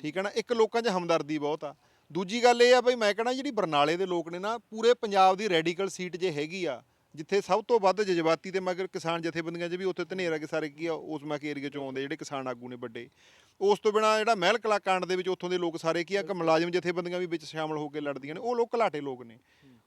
ਠੀਕ ਹੈ ਨਾ? ਇੱਕ ਲੋਕਾਂ 'ਚ ਹਮਦਰਦੀ ਬਹੁਤ ਆ। ਦੂਜੀ ਗੱਲ ਇਹ ਆ ਬਈ ਮੈਂ ਕਹਣਾ ਜਿਹੜੀ ਬਰਨਾਲੇ ਦੇ ਲੋਕ ਨੇ ਨਾ ਪੂਰੇ ਪੰਜਾਬ ਦੀ ਰੈਡੀਕਲ ਸੀਟ ਜੇ ਹੈਗੀ ਆ ਜਿੱਥੇ ਸਭ ਤੋਂ ਵੱਧ ਜਜ਼ਬਾਤੀ ਤੇ ਮਗਰ ਕਿਸਾਨ ਜਥੇਬੰਦੀਆਂ 'ਚ ਵੀ ਉੱਥੇ ਧਨੇਰਾ ਕੇ ਸਾਰੇ ਕੀ ਆ ਉਸ ਮੱਕ ਏਰੀਏ 'ਚੋਂ ਆਉਂਦੇ ਜਿਹੜੇ ਕਿਸਾਨ ਆਗੂ ਨੇ ਵੱਡੇ। ਉਸ ਤੋਂ ਬਿਨਾ ਜਿਹੜਾ ਮਹਿਲ ਕਲਾ ਕਾਂਡ ਦੇ ਵਿੱਚ ਉੱਥੋਂ ਦੇ ਲੋਕ ਸਾਰੇ ਕੀ ਆ ਕਿ ਮੁਲਾਜ਼ਮ ਜਥੇਬੰਦੀਆਂ ਵੀ ਵਿੱਚ ਸ਼ਾਮਲ ਹੋ ਕੇ ਲੜਦੀਆਂ ਨੇ ਉਹ ਲੋਕ ਘਲਾਟੇ ਲੋਕ ਨੇ।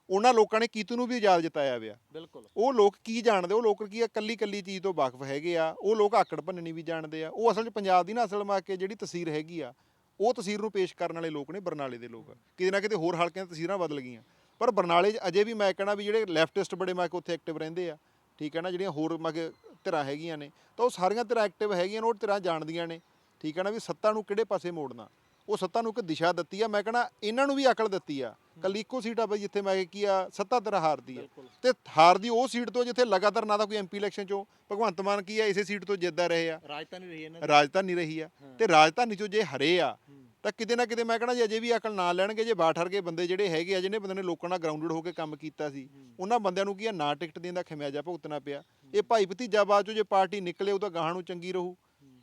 ਉਹਨਾਂ ਲੋਕਾਂ ਨੇ ਕੀਤੂ ਨੂੰ ਵੀ ਇਜਾਜ਼ਤ ਜਤਾਇਆ ਵਿਆ। ਬਿਲਕੁਲ। ਉਹ ਲੋਕ ਕੀ ਜਾਣਦੇ ਉਹ ਲੋਕ ਕੀ ਆ ਕੱਲੀ ਕੱਲੀ ਚੀਜ਼ ਤੋਂ ਵਾਕਿਫ ਹੈਗੇ ਆ ਉਹ ਲੋਕ ਆਕੜ ਭੰਨਣੀ ਵੀ ਜਾਣਦੇ ਆ। ਉਹ ਅਸਲ 'ਚ ਪੰਜਾਬ ਦੀ ਨਾ ਅਸਲ ਮਾ ਕੇ ਜਿਹੜੀ ਤਸਵੀਰ ਹੈਗੀ ਆ ਉਹ ਤਸਵੀਰ ਨੂੰ ਪੇਸ਼ ਕਰਨ ਵਾਲੇ ਲੋਕ ਨੇ ਬਰਨਾਲੇ ਦੇ ਲੋਕ। ਕਿਤੇ ਨਾ ਕਿਤੇ ਹੋਰ ਹਲਕਿਆਂ ਦੀਆਂ ਤਸਵੀਰਾਂ ਬਦਲ ਗਈਆਂ। ਪਰ ਬਰਨਾਲੇ 'ਚ ਅਜੇ ਵੀ ਮੈਂ ਕਹਿਣਾ ਵੀ ਜਿਹੜੇ ਲੈਫਟਿਸਟ ਬੜੇ ਮੈਂ ਕਿ ਉੱਥੇ ਐਕਟਿਵ ਰਹਿੰਦੇ ਆ, ਠੀਕ ਹੈ ਨਾ, ਜਿਹੜੀਆਂ ਹੋਰ ਮੈਂ ਕੇ ਧਿਰਾਂ ਹੈਗੀਆਂ ਨੇ, ਤਾਂ ਉਹ ਸਾਰੀਆਂ ਧਿਰਾਂ ਐਕਟਿਵ ਹੈਗੀਆਂ ਨੇ, ਉਹ ਧਿਰਾਂ ਜਾਣਦੀਆਂ ਨੇ। ਠੀਕ ਹੈ ਨਾ, ਵੀ ਸੱਤਾ ਨੂੰ ਕਿਹੜੇ ਪਾਸੇ ਮੋੜਨਾ। ਉਹ ਸੱਤਾ ਨੂੰ ਇੱਕ ਦਿਸ਼ਾ ਦਿੱਤੀ ਆ। ਮੈਂ ਕਹਣਾ ਇਹਨਾਂ ਨੂੰ ਵੀ ਅਕਲ ਦਿੱਤੀ ਆ। ਕੱਲੀ ਇੱਕੋ ਸੀਟ ਆ ਬਈ ਜਿੱਥੇ ਮੈਂ ਕੀ ਆ ਸੱਤਾ ਤੇਰਾ ਹਾਰਦੀ ਆ। ਤੇ ਹਾਰਦੀ ਉਹ ਸੀਟ ਤੋਂ ਜਿੱਥੇ ਲਗਾਤਾਰ ਨਾ ਤਾਂ ਕੋਈ ਐਮਪੀ ਇਲੈਕਸ਼ਨ ਚੋਂ ਭਗਵੰਤ ਮਾਨ ਕੀ ਆ ਇਸੇ ਸੀਟ ਤੋਂ ਜਿੱਤਦਾ ਰਹੇ ਆ। ਰਾਜਧਾਨੀ ਰਹੀ ਇਹਨਾਂ ਰਾਜਧਾਨੀ ਰਹੀ ਆ। ਤੇ ਰਾਜਧਾਨੀ ਚੋਂ ਜੇ ਹਰੇ ਆ ਤਾਂ ਕਿਤੇ ਨਾ ਕਿਤੇ ਮੈਂ ਕਹਣਾ ਜੇ ਅਜੇ ਵੀ ਅਕਲ ਨਾ ਲੈਣਗੇ ਜੇ ਬਾਠ ਹਰਗੇ ਬੰਦੇ ਜਿਹੜੇ ਹੈਗੇ ਆ ਜਿਹਨੇ ਬੰਦੇ ਨੇ ਲੋਕਾਂ ਨਾਲ ਗਰਾਊਂਡਡ ਹੋ ਕੇ ਕੰਮ ਕੀਤਾ ਸੀ ਉਹਨਾਂ ਬੰਦਿਆਂ ਨੂੰ ਕੀ ਆ ਨਾ ਟਿਕਟ ਦੇਣ ਦਾ ਖਮਿਆਜਾ ਭੁਗਤਣਾ ਪਿਆ। ਇਹ ਭਾਈ ਭਤੀਜਾ ਬਾਅਦ ਚੋਂ ਜੇ ਪਾਰਟੀ ਨਿਕਲੇ ਉਹ ਤਾਂ ਗਾਹਾਂ ਨੂੰ ਚੰਗੀ ਰਹੂ।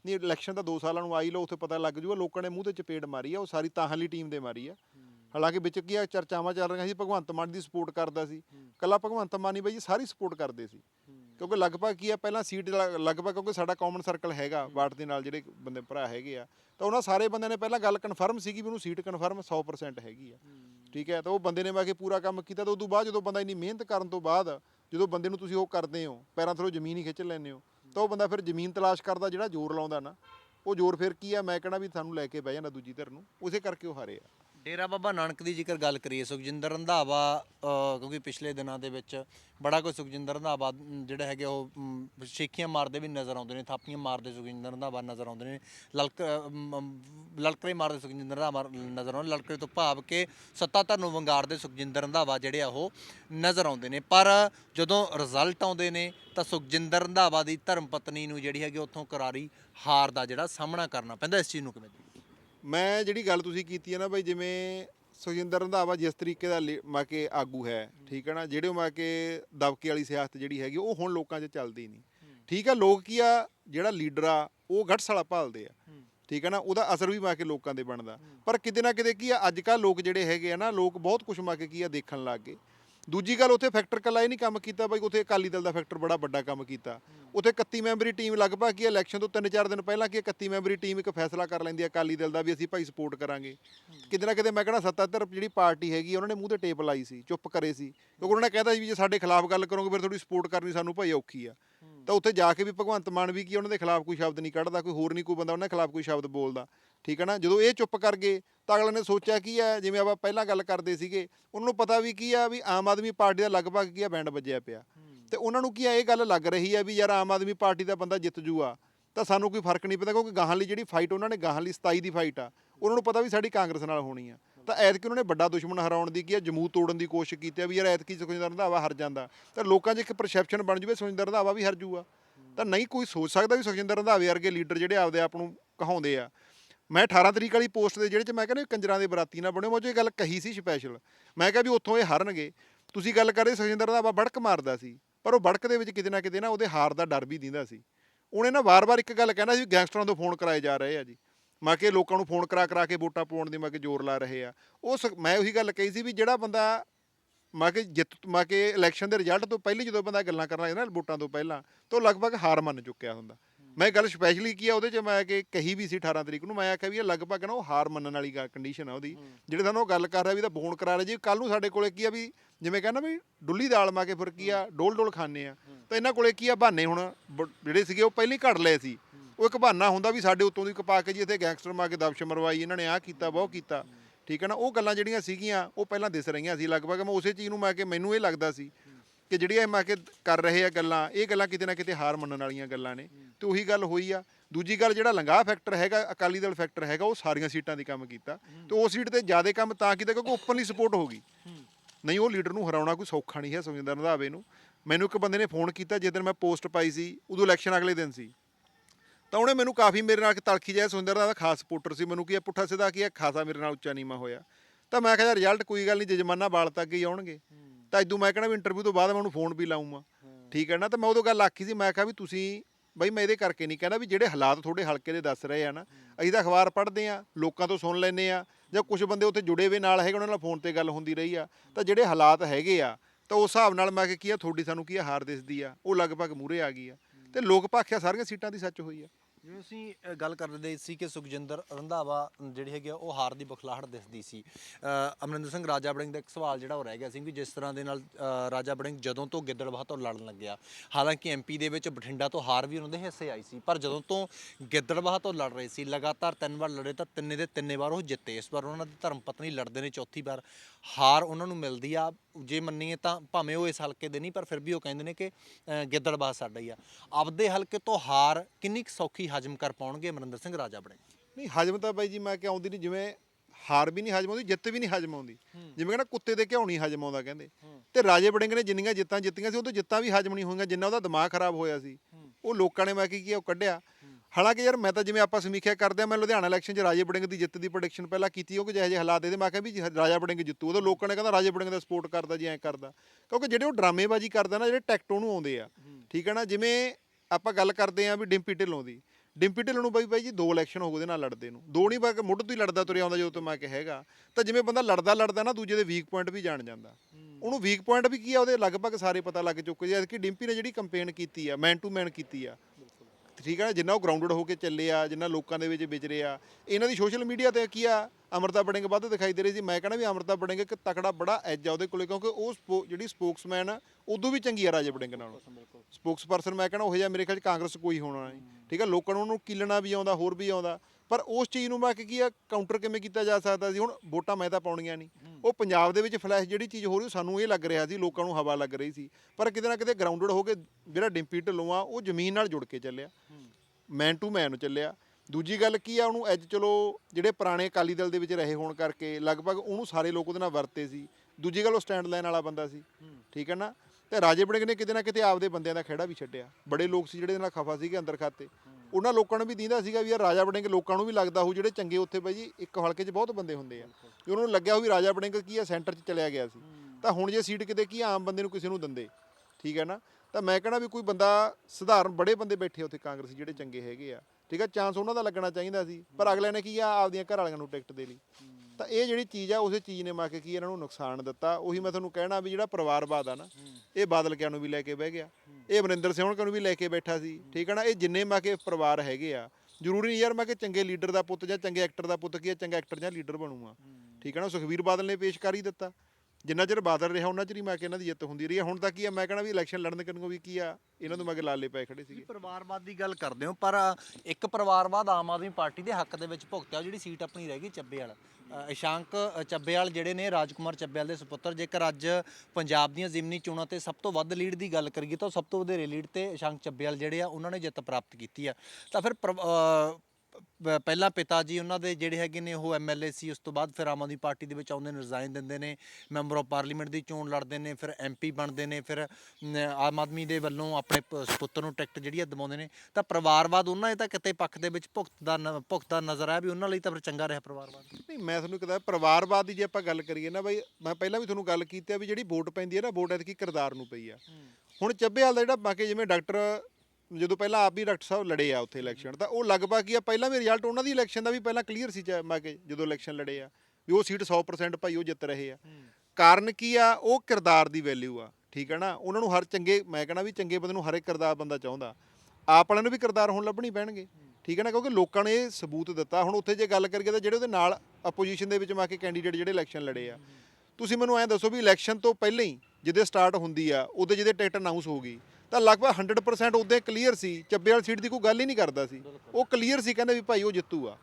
ਨਹੀਂ ਇਲੈਕਸ਼ਨ ਤਾਂ 2 ਸਾਲਾਂ ਨੂੰ ਆਈ ਲਓ ਉੱਥੇ ਪਤਾ ਲੱਗ ਜੂਗਾ ਲੋਕਾਂ ਨੇ ਮੂੰਹ ਤੇ ਚਪੇੜ ਮਾਰੀ ਆ ਉਹ ਸਾਰੀ ਤਾਹਾਂ ਲਈ ਟੀਮ ਦੇ ਮਾਰੀ ਆ। ਹਾਲਾਂਕਿ ਵਿੱਚ ਕੀ ਆ ਚਰਚਾਵਾਂ ਚੱਲ ਰਹੀਆਂ ਸੀ ਭਗਵੰਤ ਮਾਨ ਦੀ ਸਪੋਰਟ ਕਰਦਾ ਸੀ। ਕੱਲਾ ਭਗਵੰਤ ਮਾਨ ਨਹੀਂ ਬਾਈ ਜੀ ਸਾਰੀ ਸਪੋਰਟ ਕਰਦੇ ਸੀ। ਕਿਉਂਕਿ ਲਗਭਗ ਕੀ ਆ ਪਹਿਲਾਂ ਸੀਟ ਲ- ਲਗਭਗ ਕਿਉਂਕਿ ਸਾਡਾ ਕਾਮਨ ਸਰਕਲ ਹੈਗਾ ਵਾਰਡ ਦੇ ਨਾਲ ਜਿਹੜੇ ਬੰਦੇ ਭਰਾ ਹੈਗੇ ਆ ਤਾਂ ਉਹਨਾਂ ਸਾਰੇ ਬੰਦਿਆਂ ਨੇ ਪਹਿਲਾਂ ਗੱਲ ਕਨਫਰਮ ਸੀਗੀ ਵੀ ਉਹਨੂੰ ਸੀਟ ਕਨਫਰਮ 100% ਹੈਗੀ ਆ। ਠੀਕ ਹੈ ਤਾਂ ਉਹ ਬੰਦੇ ਨੇ ਮੈਂ ਕਿ ਪੂਰਾ ਕੰਮ ਕੀਤਾ ਤਾਂ ਉਦੋਂ ਬਾਅਦ ਜਦੋਂ ਬੰਦਾ ਇੰਨੀ ਮਿਹਨਤ ਕਰਨ ਤੋਂ ਬਾਅਦ ਜਦੋਂ ਬੰਦੇ ਨੂੰ ਤੁਸੀਂ ਉਹ ਕਰਦੇ ਹੋ ਪੈਰਾਂ ਥੱਲੋਂ ਜ਼ਮੀਨ ਹੀ ਖਿੱਚ ਲੈਂਦੇ ਹੋ ਤਾਂ ਉਹ ਬੰਦਾ ਫਿਰ ਜ਼ਮੀਨ ਤਲਾਸ਼ ਕਰਦਾ ਜਿਹੜਾ ਜ਼ੋਰ ਲਾਉਂਦਾ ਨਾ, ਉਹ ਜ਼ੋਰ ਫਿਰ ਕੀ ਆ? ਮੈਂ ਕਹਿਣਾ ਵੀ ਤੁਹਾਨੂੰ ਲੈ ਕੇ ਬਹਿ ਜਾਂਦਾ ਦੂਜੀ ਧਿਰ ਨੂੰ, ਉਸੇ ਕਰਕੇ ਉਹ ਹਾਰੇ ਆ। ਡੇਰਾ ਬਾਬਾ ਨਾਨਕ ਦੀ ਜੇਕਰ ਗੱਲ ਕਰੀਏ ਸੁਖਜਿੰਦਰ ਰੰਧਾਵਾ ਅ, ਕਿਉਂਕਿ ਪਿਛਲੇ ਦਿਨਾਂ ਦੇ ਵਿੱਚ ਬੜਾ ਕੋਈ ਸੁਖਜਿੰਦਰ ਰੰਧਾਵਾ ਮ, ਜਿਹੜਾ ਹੈਗੇ ਉਹ ਮ, ਸ਼ੇਖੀਆਂ ਮਾਰਦੇ ਵੀ ਨਜ਼ਰ ਆਉਂਦੇ ਨੇ ਥਾਪੀਆਂ ਮਾਰਦੇ ਸੁਖਜਿੰਦਰ ਰੰਧਾਵਾ ਨਜ਼ਰ ਆਉਂਦੇ ਨੇ ਲਲਕ ਮ, ਮ, ਲਲਕਰੇ ਮਾਰਦੇ ਸੁਖਜਿੰਦਰ ਰੰਧਾਵਾ ਨਜ਼ਰ ਆਉਂਦੇ ਲਲਕਰੇ ਤੋਂ ਭਾਵ ਕਿ ਸੱਤਾਧਰ ਨੂੰ ਵੰਗਾਰਦੇ ਸੁਖਜਿੰਦਰ ਰੰਧਾਵਾ ਜਿਹੜੇ ਆ ਉਹ ਨਜ਼ਰ ਆਉਂਦੇ ਨੇ ਪਰ ਜਦੋਂ ਰਿਜ਼ਲਟ ਆਉਂਦੇ ਨੇ ਤਾਂ ਸੁਖਜਿੰਦਰ ਰੰਧਾਵਾ ਦੀ ਧਰਮ ਪਤਨੀ ਨੂੰ ਜਿਹੜੀ ਹੈਗੀ ਉੱਥੋਂ ਕਰਾਰੀ ਹਾਰ ਦਾ ਜਿਹੜਾ ਸਾਹਮਣਾ ਕਰਨਾ ਪੈਂਦਾ ਇਸ ਚੀਜ਼ ਨੂੰ ਕਿਵੇਂ ਦੇਖਦੇ ਹੋ? ਮੈਂ ਜਿਹੜੀ ਗੱਲ ਤੁਸੀਂ ਕੀਤੀ ਹੈ ਨਾ ਬਈ ਜਿਵੇਂ ਸੁਖਜਿੰਦਰ ਰੰਧਾਵਾ ਜਿਸ ਤਰੀਕੇ ਦਾ ਲੇ- ਮਾ ਕੇ ਆਗੂ ਹੈ ਠੀਕ ਹੈ ਨਾ ਜਿਹੜੇ ਮਾ ਕੇ ਦਬਕੇ ਵਾਲੀ ਸਿਆਸਤ ਜਿਹੜੀ ਹੈਗੀ ਉਹ ਹੁਣ ਲੋਕਾਂ 'ਚ ਚੱਲਦੀ ਨਹੀਂ। ਠੀਕ ਆ ਲੋਕ ਕੀ ਆ ਜਿਹੜਾ ਲੀਡਰ ਆ ਉਹ ਗਟਸ ਵਾਲਾ ਭਾਲਦੇ ਆ। ਠੀਕ ਹੈ ਨਾ ਉਹਦਾ ਅਸਰ ਵੀ ਮਾ ਕੇ ਲੋਕਾਂ ਦੇ ਬਣਦਾ। ਪਰ ਕਿਤੇ ਨਾ ਕਿਤੇ ਕੀ ਆ ਅੱਜ ਕੱਲ੍ਹ ਲੋਕ ਜਿਹੜੇ ਹੈਗੇ ਆ ਨਾ ਲੋਕ ਬਹੁਤ ਕੁਝ ਮਾ ਕੇ ਕੀ ਆ ਦੇਖਣ ਲੱਗ ਗਏ। ਦੂਜੀ ਗੱਲ ਉੱਥੇ ਫੈਕਟਰ ਕੱਲਾ ਇਹ ਨਹੀਂ ਕੰਮ ਕੀਤਾ ਬਾਈ ਉੱਥੇ ਅਕਾਲੀ ਦਲ ਦਾ ਫੈਕਟਰ ਬੜਾ ਵੱਡਾ ਕੰਮ ਕੀਤਾ। ਉੱਥੇ 31 ਮੈਂਬਰੀ ਟੀਮ ਲਗਭਗ ਕੀ ਇਲੈਕਸ਼ਨ ਤੋਂ 3-4 ਦਿਨ ਪਹਿਲਾਂ ਕੀ 31 ਮੈਂਬਰੀ ਟੀਮ ਇੱਕ ਫੈਸਲਾ ਕਰ ਲੈਂਦੀ ਹੈ ਅਕਾਲੀ ਦਲ ਦਾ ਵੀ ਅਸੀਂ ਭਾਈ ਸਪੋਰਟ ਕਰਾਂਗੇ। ਕਿਤੇ ਨਾ ਕਿਤੇ ਮੈਂ ਕਹਿੰਦਾ ਸੱਤਾਧਰ ਜਿਹੜੀ ਪਾਰਟੀ ਹੈਗੀ ਆ, ਉਹਨਾਂ ਨੇ ਮੂੰਹ ਤੇ ਟੇਪ ਲਾਈ ਸੀ ਚੁੱਪ ਕਰੇ ਸੀ। ਕਿਉਂਕਿ ਉਹਨਾਂ ਨੇ ਕਹਿਤਾ ਸੀ ਵੀ ਜੇ ਸਾਡੇ ਖਿਲਾਫ ਗੱਲ ਕਰੋਗੇ ਫਿਰ ਤੁਹਾਡੀ ਸਪੋਰਟ ਕਰਨੀ ਸਾਨੂੰ ਭਾਈ ਔਖੀ ਆ। ਤਾਂ ਉੱਥੇ ਜਾ ਕੇ ਵੀ ਭਗਵੰਤ ਮਾਨ ਵੀ ਕੀ ਉਹਨਾਂ ਦੇ ਖਿਲਾਫ ਕੋਈ ਸ਼ਬਦ ਨਹੀਂ ਕੱਢਦਾ ਕੋਈ ਹੋਰ ਨਹੀਂ ਕੋਈ ਬੰਦਾ ਉਹਨਾਂ ਖਿਲਾਫ ਕੋਈ ਸ਼ਬਦ ਬੋਲਦਾ। ਠੀਕ ਹੈ ਨਾ? ਜਦੋਂ ਇਹ ਚੁੱਪ ਕਰ ਗਏ ਤਾਂ ਅਗਲੇ ਨੇ ਸੋਚਿਆ ਕੀ ਹੈ ਜਿਵੇਂ ਆਪਾਂ ਪਹਿਲਾਂ ਗੱਲ ਕਰਦੇ ਸੀਗੇ ਉਹਨਾਂ ਨੂੰ ਪਤਾ ਵੀ ਕੀ ਆ? ਵੀ ਆਮ ਆਦਮੀ ਪਾਰਟੀ ਦਾ ਲਗਭਗ ਕੀ ਆ? ਬੈਂਡ ਵੱਜਿਆ ਪਿਆ। ਤੇ ਉਹਨਾਂ ਨੂੰ ਕੀ ਆ? ਇਹ ਗੱਲ ਲੱਗ ਰਹੀ ਆ ਵੀ ਯਾਰ ਆਮ ਆਦਮੀ ਪਾਰਟੀ ਦਾ ਬੰਦਾ ਜਿੱਤ ਜੂਆ। ਤਾਂ ਸਾਨੂੰ ਕੋਈ ਫ਼ਰਕ ਨਹੀਂ ਪੈਂਦਾ ਕਿਉਂਕਿ ਗਾਹਾਂ ਲਈ ਜਿਹੜੀ ਫਾਈਟ ਉਹਨਾਂ ਨੇ ਗਾਹਾਂ ਲਈ 27 ਦੀ ਫਾਈਟ ਆ। ਉਹਨਾਂ ਨੂੰ ਪਤਾ ਵੀ ਸਾਡੀ ਕਾਂਗਰਸ ਨਾਲ ਹੋਣੀ ਆ। ਤਾਂ ਐਤਕੀ ਉਹਨਾਂ ਨੇ ਵੱਡਾ ਦੁਸ਼ਮਣ ਹਰਾਉਣ ਦੀ ਕੀ ਆ? ਜਮੂਤ ਤੋੜਨ ਦੀ ਕੋਸ਼ਿਸ਼ ਕੀਤੀ ਆ ਵੀ ਯਾਰ ਐਤਕੀ ਸੁਖਜਿੰਦਰ ਰੰਧਾਵਾ ਹਰ ਜਾਂਦਾ। ਤਾਂ ਲੋਕਾਂ 'ਚ ਇੱਕ ਪਰਸੈਪਸ਼ਨ ਬਣ ਜੂਵੇ ਸੁਖਜਿੰਦਰ ਰੰਧਾਵਾ ਵੀ ਹਰ ਜੂਆ। ਤਾਂ ਨਹੀਂ ਕੋਈ ਸੋਚ ਸਕਦਾ ਵੀ ਸੁਖਜਿੰਦਰ ਰੰਧਾਵੇ ਵਰਗੇ ਲੀਡਰ ਜਿਹੜੇ ਆਪਦੇ ਆਪ ਨੂੰ ਕਹਾਉਂਦੇ ਆ। ਮੈਂ 18 ਤਰੀਕ ਵਾਲੀ ਪੋਸਟ ਦੇ ਜਿਹੜੇ ਚ ਮੈਂ ਕਹਿੰਦਾ ਵੀ ਕੰਜਰਾਂ ਦੇ ਬਰਾਤੀ ਨਾ ਬਣਿਓ, ਮੈਂ ਉਹ ਇਹ ਗੱਲ ਕਹੀ ਸੀ ਸਪੈਸ਼ਲ ਮੈਂ ਕਿਹਾ ਵੀ ਉੱਥੋਂ ਇਹ ਹਾਰਨਗੇ। ਤੁਸੀਂ ਗੱਲ ਕਰਦੇ ਸੁਖਜਿੰਦਰ ਰੰਧਾਵਾ ਬੜਕ ਮਾਰਦਾ ਸੀ, ਪਰ ਉਹ ਬੜਕ ਦੇ ਵਿੱਚ ਕਿਤੇ ਨਾ ਕਿਤੇ ਨਾ ਉਹਦੇ ਹਾਰ ਦਾ ਡਰ ਵੀ ਦਿੰਦਾ ਸੀ। ਉਹਨੇ ਨਾ ਵਾਰ-ਵਾਰ ਇੱਕ ਗੱਲ ਕਹਿੰਦਾ ਸੀ ਵੀ ਗੈਂਗਸਟਰਾਂ ਤੋਂ ਫੋਨ ਕਰਾਏ ਜਾ ਰਹੇ ਆ ਜੀ। ਮੈਂ ਕਿ ਲੋਕਾਂ ਨੂੰ ਫੋਨ ਕਰਾ ਕਰਾ ਕੇ ਵੋਟਾਂ ਪਾਉਣ ਦੀ ਮੈਂ ਕਿ ਜ਼ੋਰ ਲਾ ਰਹੇ ਆ। ਉਹ ਸ- ਮੈਂ ਉਹੀ ਗੱਲ ਕਹੀ ਸੀ ਵੀ ਜਿਹੜਾ ਬੰਦਾ ਮੈਂ ਕਿ ਜਿੱਤ, ਮੈਂ ਕਿ ਇਲੈਕਸ਼ਨ ਦੇ ਰਿਜ਼ਲਟ ਤੋਂ ਪਹਿਲੇ ਜਦੋਂ ਬੰਦਾ ਗੱਲਾਂ ਕਰਨ ਲੱਗਦਾ ਨਾ ਵੋਟਾਂ ਤੋਂ ਪਹਿਲਾਂ, ਤਾਂ ਉਹ ਲਗਭਗ ਹਾਰ ਮੰਨ ਚੁੱਕਿਆ ਹੁੰਦਾ। ਮੈਂ ਗੱਲ ਸਪੈਸ਼ਲੀ ਕੀ ਆ ਉਹਦੇ 'ਚ ਮੈਂ ਕਿ ਕਹੀ ਵੀ ਸੀ 18 ਤਰੀਕ ਨੂੰ ਮੈਂ ਆਖਿਆ ਵੀ ਇਹ ਲਗਭਗ ਨਾ ਉਹ ਹਾਰ ਮੰਨਣ ਵਾਲੀ ਕੰਡੀਸ਼ਨ ਆ ਉਹਦੀ। ਜਿਹੜੇ ਸਾਨੂੰ ਉਹ ਗੱਲ ਕਰ ਰਿਹਾ ਵੀ ਤਾਂ ਫੋਨ ਕਰਾ ਰਹੇ ਜੀ ਕੱਲ ਨੂੰ ਸਾਡੇ ਕੋਲੇ ਕੀ ਆ ਵੀ ਜਿਵੇਂ ਕਹਿੰਦਾ ਵੀ ਡੁੱਲੀ ਦਾਲ ਮਾ ਕੇ ਫਿਰ ਕੀ ਆ ਡੋਲ ਡੋਲ ਖਾਣੇ ਆ। ਤਾਂ ਇਹਨਾਂ ਕੋਲੇ ਕੀ ਆ ਬਹਾਨੇ ਹੁਣ ਜਿਹੜੇ ਸੀਗੇ ਉਹ ਪਹਿਲਾਂ ਹੀ ਘੜ ਲਏ ਸੀ। ਉਹ ਇੱਕ ਬਹਾਨਾ ਹੁੰਦਾ ਵੀ ਸਾਡੇ ਉੱਤੋਂ ਦੀ ਕਪਾ ਕੇ ਜੀ ਇੱਥੇ ਗੈਂਗਸਟਰ ਮਾ ਕੇ ਦਬਸ਼ ਮਰਵਾਈ ਇਹਨਾਂ ਨੇ ਆਹ ਕੀਤਾ ਬਹੁਤ ਕੀਤਾ। ਠੀਕ ਹੈ ਨਾ ਉਹ ਗੱਲਾਂ ਜਿਹੜੀਆਂ ਸੀਗੀਆਂ ਉਹ ਪਹਿਲਾਂ ਦਿਸ ਰਹੀਆਂ ਸੀ। ਲਗਭਗ ਮੈਂ ਉਸੇ ਚੀਜ਼ ਨੂੰ ਮੈਂ ਕਿ ਮੈਨੂੰ ਇਹ ਲੱਗਦਾ ਸੀ ਕਿ ਜਿਹੜੀਆਂ ਇਹ ਮੈਂ ਕਿ ਕਰ ਰਹੇ ਆ ਗੱਲਾਂ ਇਹ ਗੱਲਾਂ ਕਿਤੇ ਨਾ ਕਿਤੇ ਹਾਰ ਮੰਨਣ ਵਾਲੀਆਂ ਗੱਲਾਂ ਨੇ। ਤੇ ਉਹੀ ਗੱਲ ਹੋਈ ਆ। ਦੂਜੀ ਗੱਲ ਜਿਹੜਾ ਲੰਗਾਹ ਫੈਕਟਰ ਹੈਗਾ ਅਕਾਲੀ ਦਲ ਫੈਕਟਰ ਹੈਗਾ ਉਹ ਸਾਰੀਆਂ ਸੀਟਾਂ ਦੀ ਕੰਮ ਕੀਤਾ। ਤੇ ਉਹ ਸੀਟ ਤੇ ਜ਼ਿਆਦਾ ਕੰਮ ਤਾਂ ਕੀਤਾ ਕਿਉਂਕਿ ਓਪਨਲੀ ਸਪੋਰਟ ਹੋ ਗਈ। ਨਹੀਂ ਉਹ ਲੀਡਰ ਨੂੰ ਹਰਾਉਣਾ ਕੋਈ ਸੌਖਾ ਨਹੀਂ ਹੈ ਸੁਖਜਿੰਦਰ ਰੰਧਾਵੇ ਨੂੰ। ਮੈਨੂੰ ਇੱਕ ਬੰਦੇ ਨੇ ਫੋਨ ਕੀਤਾ ਜਿਸ ਦਿਨ ਮੈਂ ਪੋਸਟ ਪਾਈ ਸੀ ਉਦੋਂ ਇਲੈਕਸ਼ਨ ਅਗਲੇ ਦਿਨ ਸੀ। ਤਾਂ ਉਹਨੇ ਮੈਨੂੰ ਕਾਫੀ ਮੇਰੇ ਨਾਲ ਤਲਖੀ ਜਾਇਆ ਸੁਖਜਿੰਦਰ ਦਾ ਖਾਸ ਸਪੋਰਟਰ ਸੀ ਮੈਨੂੰ ਕੀ ਆ, ਪੁੱਠਾ ਸਿੱਧਾ ਕੀ ਆ, ਖਾਸਾ ਮੇਰੇ ਨਾਲ ਉੱਚਾ ਨੀਵਾਂ ਹੋਇਆ। ਤਾਂ ਮੈਂ ਕਿਹਾ ਰਿਜ਼ਲਟ ਕੋਈ ਗੱਲ ਨਹੀਂ ਜੇ ਜਮਾਨਾ ਬਾਲ ਤੱਕ ਹੀ ਆਉਣਗੇ। ਤਾਂ ਇਦੋਂ ਮੈਂ ਕਹਿਣਾ ਵੀ ਇੰਟਰਵਿਊ ਤੋਂ ਬਾਅਦ ਮੈਂ ਉਹਨੂੰ ਫੋਨ ਵੀ ਲਾਉਂਗਾ ਠੀਕ ਹੈ ਨਾ? ਤਾਂ ਮੈਂ ਉਦੋਂ ਗੱਲ ਆਖੀ ਸੀ ਮੈਂ ਕਿਹਾ ਵੀ ਤੁਸੀਂ ਬਈ ਮੈਂ ਇਹਦੇ ਕਰਕੇ ਨਹੀਂ ਕਹਿੰਦਾ ਵੀ ਜਿਹੜੇ ਹਾਲਾਤ ਤੁਹਾਡੇ ਹਲਕੇ ਦੇ ਦੱਸ ਰਹੇ ਆ ਨਾ ਅਸੀਂ ਤਾਂ ਅਖਬਾਰ ਪੜ੍ਹਦੇ ਆ ਲੋਕਾਂ ਤੋਂ ਸੁਣ ਲੈਂਦੇ ਆ ਜਾਂ ਕੁਝ ਬੰਦੇ ਉੱਥੇ ਜੁੜੇ ਹੋਏ ਨਾਲ ਹੈਗੇ ਉਹਨਾਂ ਨਾਲ ਫੋਨ ਤੇ ਗੱਲ ਹੁੰਦੀ ਰਹੀ ਆ। ਤਾਂ ਜਿਹੜੇ ਹਾਲਾਤ ਹੈਗੇ ਆ ਤਾਂ ਉਸ ਹਿਸਾਬ ਨਾਲ ਮੈਂ ਕਿ ਕੀ ਆ ਤੁਹਾਡੀ ਸਾਨੂੰ ਕੀ ਆ ਹਾਰ ਦਿਸਦੀ ਆ? ਉਹ ਲਗਭਗ ਮੂਰੇ ਆ ਗਈ ਆ। ਤੇ ਲੋਕ ਭਾਖਿਆ ਸਾਰੀਆਂ ਸੀਟਾਂ ਦੀ ਸੱਚ ਹੋਈ ਆ। ਜਿਵੇਂ ਅਸੀਂ ਅ, ਗੱਲ ਕਰਦੇ ਸੀ ਕਿ ਸੁਖਜਿੰਦਰ ਰੰਧਾਵਾ ਜਿਹੜੀ ਹੈਗੀ ਆ ਉਹ ਹਾਰ ਦੀ ਬਖਲਾਹਟ ਦਿਸਦੀ ਸੀ। ਅ, ਅਮਰਿੰਦਰ ਸਿੰਘ ਰਾਜਾ ਬੜਿੰਗ ਦਾ ਇੱਕ ਸਵਾਲ ਜਿਹੜਾ ਉਹ ਰਹਿ ਗਿਆ ਸੀ ਕਿ ਜਿਸ ਤਰ੍ਹਾਂ ਦੇ ਨਾਲ ਅ, ਰਾਜਾ ਬੜਿੰਗ ਜਦੋਂ ਤੋਂ ਗਿੱਦੜਬਾਹ ਤੋਂ ਲੜਨ ਲੱਗਿਆ ਹਾਲਾਂਕਿ ਐਮਪੀ ਦੇ ਵਿੱਚ ਬਠਿੰਡਾ ਤੋਂ ਹਾਰ ਵੀ ਉਹਨਾਂ ਦੇ ਹਿੱਸੇ ਆਈ ਸੀ ਪਰ ਜਦੋਂ ਤੋਂ ਗਿੱਦੜਬਾਹ ਤੋਂ ਲੜ ਰਹੇ ਸੀ ਲਗਾਤਾਰ ਤਿੰਨ ਵਾਰ ਲੜੇ ਤਾਂ ਤਿੰਨੇ ਦੇ ਤਿੰਨੇ ਵਾਰ ਉਹ ਜਿੱਤੇ। ਇਸ ਵਾਰ ਉਹਨਾਂ ਦੀ ਧਰਮ ਪਤਨੀ ਲੜਦੇ ਨੇ ਚੌਥੀ ਵਾਰ। ਹਾਰ ਉਹਨਾਂ ਨੂੰ ਮਿਲਦੀ ਆ ਜੇ ਮੰਨੀਏ ਤਾਂ ਭਾਵੇਂ ਉਹ ਇਸ ਹਲਕੇ ਦੇ ਨਹੀਂ ਪਰ ਫਿਰ ਵੀ ਉਹ ਕਹਿੰਦੇ ਨੇ ਕਿ ਗਿੱਦੜਬਾਹ ਸਾਡਾ ਹੀ ਆ। ਆਪਦੇ ਹਲਕੇ ਤੋਂ ਹਾਰ ਕਿੰਨੀ ਕੁ ਸੌਖੀ ਹਜਮ ਕਰ ਪਾਉਣਗੇ ਅਮਰਿੰਦਰ ਸਿੰਘ ਰਾਜਾ ਬਣੇ ਨਹੀਂ ਹਜਮ ਤਾਂ ਬਾਈ ਜੀ ਮੈਂ ਕਿ ਆਉਂਦੀ ਨਹੀਂ ਜਿਵੇਂ ਹਾਰ ਵੀ ਨਹੀਂ ਹਜਮ ਆਉਂਦੀ ਜਿੱਤ ਵੀ ਨਹੀਂ ਹਜਮ ਆਉਂਦੀ। ਜਿਵੇਂ ਕਹਿੰਦਾ ਕੁੱਤੇ ਦੇ ਘਿਓ ਨਹੀਂ ਹਜਮ ਆਉਂਦਾ ਕਹਿੰਦੇ। ਤੇ ਰਾਜੇ ਬੜਿੰਗ ਨੇ ਜਿੰਨੀਆਂ ਜਿੱਤਾਂ ਜਿੱਤੀਆਂ ਸੀ ਉਹ ਤੋਂ ਜਿੱਤਾਂ ਵੀ ਹਜਮ ਨਹੀਂ ਹੋਈਆਂ ਜਿੰਨਾ ਉਹਦਾ ਦਿਮਾਗ ਖਰਾਬ ਹੋਇਆ ਸੀ। ਉਹ ਲੋਕਾਂ ਨੇ ਮੈਂ ਕੀ ਕੀਤਾ ਉਹ ਕੱਢਿਆ। ਹਾਲਾਂਕਿ ਯਾਰ ਮੈਂ ਤਾਂ ਜਿਵੇਂ ਆਪਾਂ ਸਮੀਖਿਆ ਕਰਦੇ ਆ, ਮੈਂ ਲੁਧਿਆਣਾ ਇਲੈਕਸ਼ਨ 'ਚ ਰਾਜੇ ਬੜਿੰਗ ਦੀ ਜਿੱਤ ਦੀ ਪ੍ਰੈਡਿਕਸ਼ਨ ਪਹਿਲਾਂ ਕੀਤੀ, ਉਹ ਕਿ ਜਿਹੇ ਜਿਹੇ ਹਾਲਾਤ ਇਹਦੇ, ਮੈਂ ਕਿਹਾ ਵੀ ਰਾਜਾ ਬੜਿੰਗ ਜਿੱਤੂ। ਉਦੋਂ ਲੋਕਾਂ ਨੇ ਕਹਿੰਦਾ ਰਾਜੇ ਬੜਿੰਗ ਦਾ ਸਪੋਰਟ ਕਰਦਾ ਜੀ, ਐਂ ਕਰਦਾ। ਕਿਉਂਕਿ ਜਿਹੜੇ ਉਹ ਡਰਾਮੇਬਾਜ਼ੀ ਕਰਦਾ ਨਾ, ਜਿਹੜੇ ਟੈਕਟ ਉਹਨੂੰ ਆਉਂਦੇ ਆ, ਠੀਕ ਹੈ ਨਾ, ਜਿਵੇਂ ਆਪਾਂ ਗੱਲ ਕਰਦੇ ਆ ਵੀ ਡਿੰਪੀ ਢਿੱਲੋਂ ਦੀ। ਡਿੰਪੀ ਢਿੱਲੋਂ ਨੂੰ ਬਾਈ ਬਾਈ ਜੀ ਦੋ ਇਲੈਕਸ਼ਨ ਹੋ ਗਏ ਉਹਦੇ ਨਾਲ ਲੜਦੇ ਨੂੰ। ਦੋ ਨਹੀਂ, ਬਾਕੀ ਮੁੱਢ ਤੋਂ ਹੀ ਲੜਦਾ ਤੁਰਿਆ ਆਉਂਦਾ ਜਦੋਂ ਤੋਂ ਮੈਂ ਕਿ ਹੈਗਾ। ਤਾਂ ਜਿਵੇਂ ਬੰਦਾ ਲੜਦਾ ਲੜਦਾ ਨਾ, ਦੂਜੇ ਦੇ ਵੀਕ ਪੁਆਇੰਟ ਵੀ ਜਾਣ ਜਾਂਦਾ। ਉਹਨੂੰ ਵੀਕ ਪੁਆਇੰਟ ਵੀ ਕੀ ਆ, ਉਹਦੇ ਲਗਭਗ ਸਾਰੇ ਪਤਾ ਲੱਗ ਚੁੱਕੇ ਜੀ ਕਿ ਡਿੰਪੀ ਨੇ ਜਿਹੜੀ ਕੰਪੇਨ ਕੀਤੀ ਆ ਮੈਨ ਟੂ ਮੈਨ ਕੀਤੀ ਆ ਠੀਕ ਹੈ ਜਿੰਨਾ ਉਹ ਗਰਾਊਂਡਡ ਹੋ ਕੇ ਚੱਲੇ ਆ ਜਿੰਨਾ ਲੋਕਾਂ ਦੇ ਵਿੱਚ ਵਿਚਰੇ ਆ ਇਹਨਾਂ ਦੀ ਸੋਸ਼ਲ ਮੀਡੀਆ ਤੇ ਕੀ ਆ ਅਮਰਤਾ ਬੜਿੰਗ ਵੱਧ ਦਿਖਾਈ ਦੇ ਰਹੀ ਸੀ। ਮੈਂ ਕਹਿੰਦਾ ਵੀ ਅਮਰਤਾ ਬੜਿੰਗ ਇੱਕ ਤਕੜਾ ਬੜਾ ਐਜ ਆ ਉਹਦੇ ਕੋਲੇ ਕਿਉਂਕਿ ਉਹ ਜਿਹੜੀ ਸਪੋਕਸਮੈਨ ਆ ਉਦੋਂ ਵੀ ਚੰਗੀ ਆ ਰਾਜੇ ਬੜਿੰਗ ਨਾਲੋਂ। ਸਪੋਕਸਪਰਸਨ ਮੈਂ ਕਹਿੰਦਾ ਉਹ ਜਿਹਾ ਮੇਰੇ ਖਿਆਲ 'ਚ ਕਾਂਗਰਸ ਕੋਈ ਹੋਣਾ ਨਹੀਂ। ਠੀਕ ਆ ਲੋਕਾਂ ਨੂੰ ਉਹਨੂੰ ਕੀਲਣਾ ਵੀ ਆਉਂਦਾ ਹੋਰ ਵੀ ਆਉਂਦਾ। ਪਰ ਉਸ ਚੀਜ਼ ਨੂੰ ਮੈਂ ਕਿ ਕੀ ਆ ਕਾਊਂਟਰ ਕਿਵੇਂ ਕੀਤਾ ਜਾ ਸਕਦਾ ਸੀ? ਹੁਣ ਵੋਟਾਂ ਮੈਂ ਤਾਂ ਪਾਉਣੀਆਂ ਨਹੀਂ। ਉਹ ਪੰਜਾਬ ਦੇ ਵਿੱਚ ਫਲੈਸ਼ ਜਿਹੜੀ ਚੀਜ਼ ਹੋ ਰਹੀ ਸਾਨੂੰ ਇਹ ਲੱਗ ਰਿਹਾ ਸੀ ਲੋਕਾਂ ਨੂੰ ਹਵਾ ਲੱਗ ਰਹੀ ਸੀ। ਪਰ ਕਿਤੇ ਨਾ ਕਿਤੇ ਗਰਾਊਂਡਡ ਹੋ ਕੇ ਜਿਹੜਾ ਡਿੰਪੀ ਢਿੱਲੋਂ ਆ ਉਹ ਜ਼ਮੀਨ ਨਾਲ ਜੁੜ ਕੇ ਚੱਲਿਆ। ਮੈਨ ਟੂ ਮੈਨ ਚੱਲਿਆ। ਦੂਜੀ ਗੱਲ ਕੀ ਆ ਉਹਨੂੰ ਅੱਜ ਚਲੋ ਜਿਹੜੇ ਪੁਰਾਣੇ ਅਕਾਲੀ ਦਲ ਦੇ ਵਿੱਚ ਰਹੇ ਹੋਣ ਕਰਕੇ ਲਗਭਗ ਉਹਨੂੰ ਸਾਰੇ ਲੋਕ ਉਹਦੇ ਨਾਲ ਵਰਤੇ ਸੀ। ਦੂਜੀ ਗੱਲ ਉਹ ਸਟੈਂਡ ਲਾਈਨ ਵਾਲਾ ਬੰਦਾ ਸੀ। ਠੀਕ ਹੈ ਨਾ? ਤੇ ਰਾਜੇ ਬੜਿੰਗ ਨੇ ਕਿਤੇ ਨਾ ਕਿਤੇ ਆਪਦੇ ਬੰਦਿਆਂ ਦਾ ਖਹਿੜਾ ਵੀ ਛੱਡਿਆ। ਬੜੇ ਲੋਕ ਸੀ ਜਿਹੜੇ ਨਾਲ ਖਫਾ ਸੀਗੇ ਅੰਦਰ ਖਾਤੇ। ਉਹਨਾਂ ਲੋਕਾਂ ਨੂੰ ਵੀ ਦੀਂਦਾ ਸੀਗਾ ਵੀ ਯਾਰ ਰਾਜਾ ਬੜਿੰਗ ਲੋਕਾਂ ਨੂੰ ਵੀ ਲੱਗਦਾ ਹੋਊ ਜਿਹੜੇ ਚੰਗੇ ਉੱਥੇ ਬਾਈ ਜੀ ਇੱਕ ਹਲਕੇ 'ਚ ਬਹੁਤ ਬੰਦੇ ਹੁੰਦੇ ਆ। ਵੀ ਉਹਨਾਂ ਨੂੰ ਲੱਗਿਆ ਹੋਊ ਵੀ ਰਾਜਾ ਬੜਿੰਗ ਕੀ ਆ ਸੈਂਟਰ 'ਚ ਚਲਿਆ ਗਿਆ ਸੀ। ਤਾਂ ਹੁਣ ਜੇ ਸੀਟ ਕਿਤੇ ਕੀ ਆਮ ਬੰਦੇ ਨੂੰ ਕਿਸੇ ਨੂੰ ਦਿੰਦੇ। ਠੀਕ ਹੈ ਨਾ? ਤਾਂ ਮੈਂ ਕਹਿਣਾ ਵੀ ਕੋਈ ਬੰਦਾ ਸਧਾਰਨ ਬੜੇ ਬੰਦੇ ਬੈਠੇ ਉੱਥੇ ਕਾਂਗਰਸੀ ਜਿਹੜੇ ਚੰਗੇ ਹੈਗੇ ਆ, ਠੀਕ ਆ? ਚਾਂਸ ਉਹਨਾਂ ਦਾ ਲੱਗਣਾ ਚਾਹੀਦਾ ਸੀ, ਪਰ ਅਗਲੇ ਨੇ ਕੀ ਆ, ਆਪਦੀਆਂ ਘਰ ਵਾਲਿਆਂ ਨੂੰ ਟਿਕਟ ਦੇ ਲਈ। ਤਾਂ ਇਹ ਜਿਹੜੀ ਚੀਜ਼ ਆ, ਉਸੇ ਚੀਜ਼ ਨੇ ਮਾ ਕੇ ਕੀ ਇਹਨਾਂ ਨੂੰ ਨੁਕਸਾਨ ਦਿੱਤਾ। ਉਹੀ ਮੈਂ ਤੁਹਾਨੂੰ ਕਹਿਣਾ ਵੀ ਜਿਹੜਾ ਪਰਿਵਾਰਵਾਦ ਆ ਨਾ, ਇਹ ਬਾਦਲ ਕਿਆਂ ਨੂੰ ਵੀ ਲੈ ਕੇ ਬਹਿ ਗਿਆ। ਇਹ ਅਮਰਿੰਦਰ ਸਿੰਘ ਨੂੰ ਵੀ ਲੈ ਕੇ ਬੈਠਾ ਸੀ, ਠੀਕ ਆ ਨਾ? ਇਹ ਜਿੰਨੇ ਮਾ ਕੇ ਪਰਿਵਾਰ ਹੈਗੇ ਆ, ਜ਼ਰੂਰੀ ਨਹੀਂ ਯਾਰ ਮੈਂ ਕਿ ਚੰਗੇ ਲੀਡਰ ਦਾ ਪੁੱਤ ਜਾਂ ਚੰਗੇ ਐਕਟਰ ਦਾ ਪੁੱਤ ਕੀ ਹੈ ਚੰਗਾ ਐਕਟਰ ਜਾਂ ਲੀਡਰ ਬਣੂਗਾ ਠੀਕ ਹੈ ਨਾ? ਸੁਖਵੀਰ ਬਾਦਲ ਨੇ ਪੇਸ਼ ਕਰ ਹੀ ਦਿੱਤਾ। ਜਿੰਨਾ ਚਿਰ ਬਾਦਲ ਰਿਹਾ ਉਹਨਾਂ ਚਿਰ ਹੀ ਮੈਂ ਕਿ ਇਹਨਾਂ ਦੀ ਜਿੱਤ ਹੁੰਦੀ ਰਹੀ ਹੈ। ਹੁਣ ਤਾਂ ਕੀ ਆ ਮੈਂ ਕਹਣਾ ਵੀ ਇਲੈਕਸ਼ਨ ਲੜਨ ਕਿਨੂੰ ਵੀ ਕੀ ਆ ਇਹਨਾਂ ਨੂੰ ਮੈਂ ਲਾਲੇ ਪਏ ਖੜੇ ਸੀਗੇ। ਪਰਿਵਾਰਵਾਦ ਦੀ ਗੱਲ ਕਰਦੇ ਹੋ ਪਰ ਇੱਕ ਪਰਿਵਾਰਵਾਦ ਆਮ ਆਦਮੀ ਪਾਰਟੀ ਦੇ ਹੱਕ ਦੇ ਵਿੱਚ ਭੁਗਤਿਆ ਜਿਹੜੀ ਸੀਟ ਆਪਣੀ ਰਹਿ ਗਈ ਚੱਬੇਵਾਲ। ਅ, ਇਸ਼ਾਂਕ ਅ, ਚੱਬੇਵਾਲ ਜਿਹੜੇ ਨੇ ਰਾਜਕੁਮਾਰ ਚੱਬੇਵਾਲ ਦੇ ਸੁਪੁੱਤਰ ਜੇਕਰ ਅੱਜ ਪੰਜਾਬ ਦੀਆਂ ਜ਼ਿਮਨੀ ਚੋਣਾਂ ਤੇ ਸਭ ਤੋਂ ਵੱਧ ਲੀਡ ਦੀ ਗੱਲ ਕਰੀਏ ਤਾਂ ਸਭ ਤੋਂ ਵਧੇਰੇ ਲੀਡ ਤੇ ਇਸ਼ਾਂਕ ਚੱਬੇਵਾਲ ਜਿਹੜੇ ਆ ਉਹਨਾਂ ਨੇ ਜਿੱਤ ਪ੍ਰਾਪਤ ਕੀਤੀ ਆ। ਤਾਂ ਫਿਰ ਪਰ- ਪ- ਪਹਿਲਾਂ ਪਿਤਾ ਜੀ ਉਹਨਾਂ ਦੇ ਜਿਹੜੇ ਹੈਗੇ ਨੇ ਉਹ ਐਮਐਲਏ ਸੀ ਉਸ ਤੋਂ ਬਾਅਦ ਫਿਰ ਆਮ ਆਦਮੀ ਪਾਰਟੀ ਦੇ ਵਿੱਚ ਆਉਂਦੇ ਨੇ ਰਿਜ਼ਾਈਨ ਦਿੰਦੇ ਨੇ ਮੈਂਬਰ ਆਫ ਪਾਰਲੀਮੈਂਟ ਦੀ ਚੋਣ ਲੜਦੇ ਨੇ ਫਿਰ ਐਮਪੀ ਬਣਦੇ ਨੇ ਫਿਰ ਨ, ਆਮ ਆਦਮੀ ਦੇ ਵੱਲੋਂ ਆਪਣੇ ਪ- ਸੁਪੁੱਤਰ ਨੂੰ ਟਿਕਟ ਜਿਹੜੀ ਆ ਦਿਵਾਉਂਦੇ ਨੇ। ਤਾਂ ਪਰਿਵਾਰਵਾਦ ਉਹਨਾਂ ਦੇ ਤਾਂ ਕਿਤੇ ਪੱਖ ਦੇ ਵਿੱਚ ਭੁਗਤਦਾ ਨ- ਭੁਗਤਦਾ ਨਜ਼ਰ ਆਇਆ ਵੀ ਉਹਨਾਂ ਲਈ ਤਾਂ ਫਿਰ ਚੰਗਾ ਰਿਹਾ ਪਰਿਵਾਰਵਾਦ ਨਹੀਂ ਮੈਂ ਤੁਹਾਨੂੰ ਕਹਦਾ ਪਰਿਵਾਰਵਾਦ ਦੀ ਜੇ ਆਪਾਂ ਗੱਲ ਕਰੀਏ ਨਾ ਬਾਈ ਮੈਂ ਪਹਿਲਾਂ ਵੀ ਤੁਹਾਨੂੰ ਗੱਲ ਕੀਤੀ ਆ ਵੀ ਜਿਹੜੀ ਵੋਟ ਪੈਂਦੀ ਹੈ ਨਾ ਵੋਟ ਐਤਕੀ ਕਿਰਦਾਰ ਨੂੰ ਪਈ ਆ। ਹੁਣ ਚੱਬੇਵਾਲ ਦਾ ਜਿਹੜਾ ਬਾਕੀ ਜਿਵੇਂ ਡਾਕਟਰ ਜਦੋਂ ਪਹਿਲਾਂ ਆਪ ਵੀ ਡਾਕਟਰ ਸਾਹਿਬ ਲੜੇ ਆ ਉੱਥੇ ਇਲੈਕਸ਼ਨ ਤਾਂ ਉਹ ਲਗਭਗ ਕੀ ਆ ਪਹਿਲਾਂ ਵੀ ਰਿਜ਼ਲਟ ਉਹਨਾਂ ਦੀ ਇਲੈਕਸ਼ਨ ਦਾ ਵੀ ਪਹਿਲਾਂ ਕਲੀਅਰ ਸੀ ਮੈਂ ਕਿ ਜਦੋਂ ਇਲੈਕਸ਼ਨ ਲੜੇ ਆ ਵੀ ਉਹ ਸੀਟ 100% ਭਾਈ ਉਹ ਜਿੱਤ ਰਹੇ ਆ। ਕਾਰਨ ਕੀ ਆ ਉਹ ਕਿਰਦਾਰ ਦੀ ਵੈਲਿਊ ਆ ਠੀਕ ਹੈ ਨਾ? ਉਹਨਾਂ ਨੂੰ ਹਰ ਚੰਗੇ ਮੈਂ ਕਹਿੰਦਾ ਵੀ ਚੰਗੇ ਬੰਦੇ ਨੂੰ ਹਰ ਇੱਕ ਕਿਰਦਾਰ ਬੰਦਾ ਚਾਹੁੰਦਾ। ਆਪ ਵਾਲਿਆਂ ਨੂੰ ਵੀ ਕਿਰਦਾਰ ਹੁਣ ਲੱਭਣੀ ਪੈਣਗੇ ਠੀਕ ਹੈ ਨਾ? ਕਿਉਂਕਿ ਲੋਕਾਂ ਨੇ ਇਹ ਸਬੂਤ ਦਿੱਤਾ ਹੁਣ ਉੱਥੇ ਜੇ ਗੱਲ ਕਰੀਏ ਤਾਂ ਜਿਹੜੇ ਉਹਦੇ ਨਾਲ ਆਪੋਜੀਸ਼ਨ ਦੇ ਵਿੱਚ ਮਾ ਕੇ ਕੈਂਡੀਡੇਟ ਜਿਹੜੇ ਇਲੈਕਸ਼ਨ ਲੜੇ ਆ ਤੁਸੀਂ ਮੈਨੂੰ ਐਂ ਦੱਸੋ ਵੀ ਇਲੈਕਸ਼ਨ ਤੋਂ ਪਹਿਲਾਂ ਹੀ ਜਿਹਦੇ ਸਟਾਰਟ ਹੁੰਦੀ ਆ ਉਹਦੇ ਜਿਹਦੇ ਟਿਕਟ ਅਨਾਉਂਸ ਹੋ ਗਈ ਤਾਂ ਲਗਭਗ 100% ਉਹਦੇ ਕਲੀਅਰ ਸੀ, ਚੱਬੇ ਵਾਲੀ ਸੀਟ ਦੀ ਕੋਈ ਗੱਲ ਹੀ ਨਹੀਂ ਕਰਦਾ ਸੀ। ਉਹ ਕਲੀਅਰ ਸੀ, ਕਹਿੰਦੇ ਵੀ ਭਾਈ ਉਹ ਜਿੱਤੂਗਾ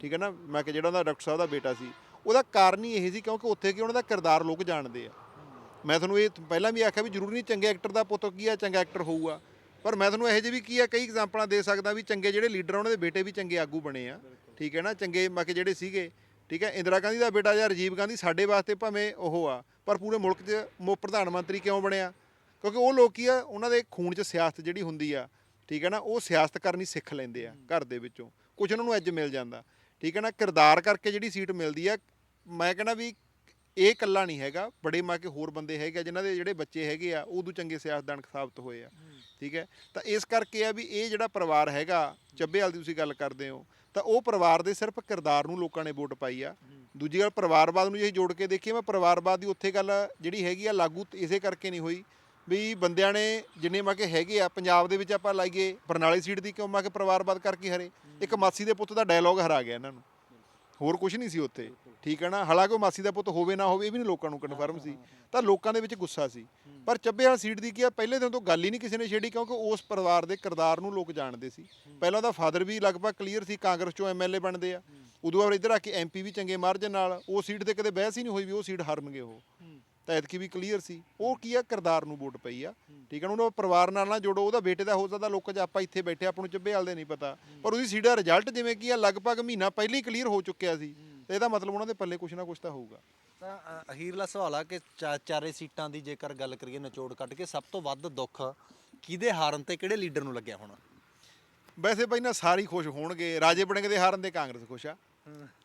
ਠੀਕ ਹੈ ਨਾ? ਮੈਂ ਕਿ ਜਿਹੜਾ ਉਹਦਾ ਡਾਕਟਰ ਸਾਹਿਬ ਦਾ ਬੇਟਾ ਸੀ, ਉਹਦਾ ਕਾਰਨ ਹੀ ਇਹ ਸੀ ਕਿਉਂਕਿ ਉੱਥੇ ਕਿ ਉਹਨਾਂ ਦਾ ਕਿਰਦਾਰ ਲੋਕ ਜਾਣਦੇ ਆ। ਮੈਂ ਤੁਹਾਨੂੰ ਇਹ ਪਹਿਲਾਂ ਵੀ ਆਖਿਆ ਵੀ ਜ਼ਰੂਰੀ ਨਹੀਂ ਚੰਗੇ ਐਕਟਰ ਦਾ ਪੁੱਤ ਕੀ ਆ, ਚੰਗਾ ਐਕਟਰ ਹੋਊਗਾ। ਪਰ ਮੈਂ ਤੁਹਾਨੂੰ ਇਹੋ ਜਿਹੇ ਵੀ ਕੀ ਆ, ਕਈ ਐਗਜ਼ਾਮਪਲਾਂ ਦੇ ਸਕਦਾ ਵੀ ਚੰਗੇ ਜਿਹੜੇ ਲੀਡਰ ਉਹਨਾਂ ਦੇ ਬੇਟੇ ਵੀ ਚੰਗੇ ਆਗੂ ਬਣੇ ਆ। ਠੀਕ ਹੈ ਨਾ? ਚੰਗੇ ਮੱਕੇ ਜਿਹੜੇ ਸੀਗੇ। ਠੀਕ ਹੈ? ਇੰਦਰਾ ਗਾਂਧੀ ਦਾ ਬੇਟਾ ਜਾਂ ਰਾਜੀਵ ਗਾਂਧੀ ਸਾਡੇ ਵਾਸਤੇ ਭਾਵੇਂ ਉਹ ਆ, ਪਰ ਪੂਰੇ ਮੁਲਕ 'ਚ ਮੋ ਪ੍ਰਧਾਨ ਮੰਤਰੀ ਕਿਉਂ ਬਣਿਆ? ਕਿਉਂਕਿ ਉਹ ਲੋਕ ਕੀ ਆ, ਉਹਨਾਂ ਦੇ ਖੂਨ 'ਚ ਸਿਆਸਤ ਜਿਹੜੀ ਹੁੰਦੀ ਆ, ਠੀਕ ਹੈ ਨਾ, ਉਹ ਸਿਆਸਤ ਕਰਨੀ ਸਿੱਖ ਲੈਂਦੇ ਆ ਘਰ ਦੇ ਵਿੱਚੋਂ। ਕੁਝ ਉਹਨਾਂ ਨੂੰ ਅੱਜ ਮਿਲ ਜਾਂਦਾ। ਠੀਕ ਹੈ ਨਾ, ਕਿਰਦਾਰ ਕਰਕੇ ਜਿਹੜੀ ਸੀਟ ਮਿਲਦੀ ਆ, ਮੈਂ ਕਹਿੰਦਾ ਵੀ ਇਹ ਇਕੱਲਾ ਨਹੀਂ ਹੈਗਾ, ਬੜੇ ਮਾ ਕੇ ਹੋਰ ਬੰਦੇ ਹੈਗੇ ਆ, ਜਿਨ੍ਹਾਂ ਦੇ ਜਿਹੜੇ ਬੱਚੇ ਹੈਗੇ ਆ ਉਦੋਂ ਚੰਗੇ ਸਿਆਸਤਦਾਨ ਸਾਬਤ ਹੋਏ ਆ। ਠੀਕ ਹੈ, ਤਾਂ ਇਸ ਕਰਕੇ ਆ ਵੀ ਇਹ ਜਿਹੜਾ ਪਰਿਵਾਰ ਹੈਗਾ ਚੱਬੇਵਾਲ ਦੀ ਤੁਸੀਂ ਗੱਲ ਕਰਦੇ ਹੋ, ਤਾਂ ਉਹ ਪਰਿਵਾਰ ਦੇ ਸਿਰਫ ਕਿਰਦਾਰ ਨੂੰ ਲੋਕਾਂ ਨੇ ਵੋਟ ਪਾਈ ਆ। ਦੂਜੀ ਗੱਲ, ਪਰਿਵਾਰਵਾਦ ਨੂੰ ਜੇ ਅਸੀਂ ਜੋੜ ਕੇ ਦੇਖੀਏ, ਮੈਂ ਪਰਿਵਾਰਵਾਦ ਦੀ ਉੱਥੇ ਗੱਲ ਜਿਹੜੀ ਹੈਗੀ ਆ, ਲਾਗੂ ਇਸੇ ਕਰਕੇ ਨਹੀਂ ਹੋਈ। ਵੀ ਬੰਦਿਆਂ ਨੇ ਜਿੰਨੇ ਮਾ ਕੇ ਹੈਗੇ ਆ, ਪੰਜਾਬ ਦੇ ਵਿੱਚ ਆਪਾਂ ਲਾਈਏ, ਬਰਨਾਲੇ ਸੀਟ ਦੀ ਕਿਉਂ ਮਾ ਕੇ ਪਰਿਵਾਰਵਾਦ ਕਰਕੇ ਹਰੇ? ਇੱਕ ਮਾਸੀ ਦੇ ਪੁੱਤ ਦਾ ਡਾਇਲੌਗ ਹਰਾ ਗਿਆ ਇਹਨਾਂ ਨੂੰ। ਹੋਰ ਕੁਝ ਨਹੀਂ ਸੀ ਉੱਥੇ, ਠੀਕ ਹੈ ਨਾ? ਹਾਲਾਂਕਿ ਉਹ ਮਾਸੀ ਦਾ ਪੁੱਤ ਹੋਵੇ ਨਾ ਹੋਵੇ, ਇਹ ਵੀ ਨਹੀਂ ਲੋਕਾਂ ਨੂੰ ਕਨਫਰਮ ਸੀ। ਤਾਂ ਲੋਕਾਂ ਦੇ ਵਿੱਚ ਗੁੱਸਾ ਸੀ। ਪਰ ਚੱਬੇ ਵਾਲਾ ਸੀਟ ਦੀ ਕੀ ਆ, ਪਹਿਲੇ ਦਿਨ ਤੋਂ ਗੱਲ ਹੀ ਨਹੀਂ ਕਿਸੇ ਨੇ ਛੇੜੀ, ਕਿਉਂਕਿ ਉਸ ਪਰਿਵਾਰ ਦੇ ਕਿਰਦਾਰ ਨੂੰ ਲੋਕ ਜਾਣਦੇ ਸੀ। ਪਹਿਲਾਂ ਉਹਦਾ ਫਾਦਰ ਵੀ ਲਗਭਗ ਕਲੀਅਰ ਸੀ, ਕਾਂਗਰਸ ਚੋਂ ਐਮਐਲਏ ਬਣਦੇ ਆ। ਉਦੋਂ ਬਾਅਦ ਇੱਧਰ ਆ ਕੇ ਐਮਪੀ ਵੀ ਚੰਗੇ ਮਾਰਜਨ ਨਾਲ, ਉਹ ਸੀਟ ਤੇ ਕਦੇ ਬਹਿਸ ਹੀ ਨਹੀਂ ਹੋਈ ਵੀ ਉਹ ਸੀਟ ਹਾਰਨਗੇ ਉਹ। ਐਤਕੀ ਵੀ ਕਲੀਅਰ ਸੀ। ਉਹ ਕੀ ਆ ਕਿਰਦਾਰ ਨੂੰ ਵੋਟ ਪਈ ਆ। ਠੀਕ ਹੈ ਉਹਨੂੰ ਪਰਿਵਾਰ ਨਾਲ ਨਾ ਜੋੜੋ ਉਹਦਾ ਬੇਟੇ ਦਾ ਹੋ ਸਕਦਾ ਲੋਕਾਂ 'ਚ ਆਪਾਂ ਇੱਥੇ ਬੈਠੇ ਆਪਾਂ ਨੂੰ ਚੱਬੇ ਵਾਲ ਦੇ ਨਹੀਂ ਪਤਾ। ਪਰ ਉਹਦੀ ਦਾ ਰਿਜ਼ਲਟ ਜਿਵੇਂ ਕੀ ਆ ਲਗਭਗ ਮਹੀਨਾ ਪਹਿਲਾਂ ਹੀ ਕਲੀਅਰ ਹੋ ਚੁੱਕਿਆ ਸੀ। ਤੇ ਇਹਦਾ ਮਤਲਬ ਉਹਨਾਂ ਦੇ ਪੱਲੇ ਕੁਛ ਨਾ ਕੁਛ ਤਾਂ ਹੋਊਗਾ। ਤਾਂ ਅ, ਅਖੀਰਲਾ ਸਵਾਲ ਆ ਕਿ ਚਾ- ਚਾਰੇ ਸੀਟਾਂ ਦੀ ਜੇਕਰ ਗੱਲ ਕਰੀਏ ਨਿਚੋੜ ਕੱਢ ਕੇ ਸਭ ਤੋਂ ਵੱਧ ਦੁੱਖ ਕਿਹਦੇ ਹਾਰਨ ਤੇ ਕਿਹੜੇ ਲੀਡਰ ਨੂੰ ਲੱਗਿਆ ਹੋਣਾ? ਵੈਸੇ ਬਈ ਨਾ ਸਾਰੇ ਹੀ ਖੁਸ਼ ਹੋਣਗੇ। ਰਾਜੇ ਬਣਗੇ ਦੇ ਹਾਰਨ ਦੇ ਕਾਂਗਰਸ ਖੁਸ਼ ਆ।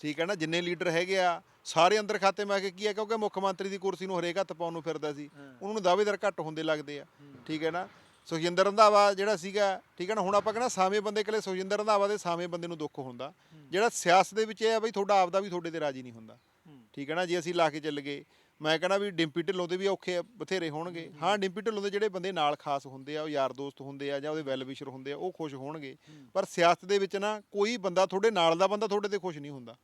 ਠੀਕ ਹੈ ਨਾ ਜਿੰਨੇ ਲੀਡਰ ਹੈਗੇ ਆ ਸਾਰੇ ਅੰਦਰ ਖਾਤੇ ਮੈਂ ਕਿ ਕੀ ਹੈ ਕਿਉਂਕਿ ਮੁੱਖ ਮੰਤਰੀ ਦੀ ਕੁਰਸੀ ਨੂੰ ਹਰੇਕ ਹੱਥ ਪਾਉਣ ਨੂੰ ਫਿਰਦਾ ਸੀ। ਉਹਨਾਂ ਨੂੰ ਦਾਅਵੇਦਾਰ ਘੱਟ ਹੁੰਦੇ ਲੱਗਦੇ ਆ। ਠੀਕ ਹੈ ਨਾ ਸੁਖਜਿੰਦਰ ਰੰਧਾਵਾ ਜਿਹੜਾ ਸੀਗਾ ਠੀਕ ਹੈ ਨਾ ਹੁਣ ਆਪਾਂ ਕਹਿੰਦਾ ਸਾਵੇਂ ਬੰਦੇ ਕੋਲੇ ਸੁਖਜਿੰਦਰ ਰੰਧਾਵਾ ਦੇ ਸਾਵੇਂ ਬੰਦੇ ਨੂੰ ਦੁੱਖ ਹੁੰਦਾ। ਜਿਹੜਾ ਸਿਆਸਤ ਦੇ ਵਿੱਚ ਇਹ ਆ ਬਈ ਤੁਹਾਡਾ ਆਪਦਾ ਵੀ ਤੁਹਾਡੇ ਤੇ ਰਾਜੀ ਨਹੀਂ ਹੁੰਦਾ। ਠੀਕ ਹੈ ਨਾ ਜੇ ਅਸੀਂ ਲਾ ਕੇ ਚੱਲ ਗਏ ਮੈਂ ਕਹਿੰਦਾ ਵੀ ਡਿੰਪੀ ਢਿੱਲੋਂ ਦੇ ਵੀ ਔਖੇ ਬਥੇਰੇ ਹੋਣਗੇ। ਹਾਂ ਡਿੰਪੀ ਢਿੱਲੋਂ ਦੇ ਜਿਹੜੇ ਬੰਦੇ ਨਾਲ ਖਾਸ ਹੁੰਦੇ ਆ ਉਹ ਯਾਰ ਦੋਸਤ ਹੁੰਦੇ ਆ ਜਾਂ ਉਹਦੇ ਵੈਲ ਵਿਸ਼ਰ ਹੁੰਦੇ ਆ ਉਹ ਖੁਸ਼ ਹੋਣਗੇ। ਪਰ ਸਿਆਸਤ ਦੇ ਵਿੱਚ ਨਾ ਕੋਈ ਬੰਦਾ ਤੁਹਾਡੇ ਨਾਲ ਦਾ ਬੰਦਾ ਤੁਹਾਡੇ ਤੇ ਖੁਸ਼ ਨਹੀਂ ਹੁੰਦਾ।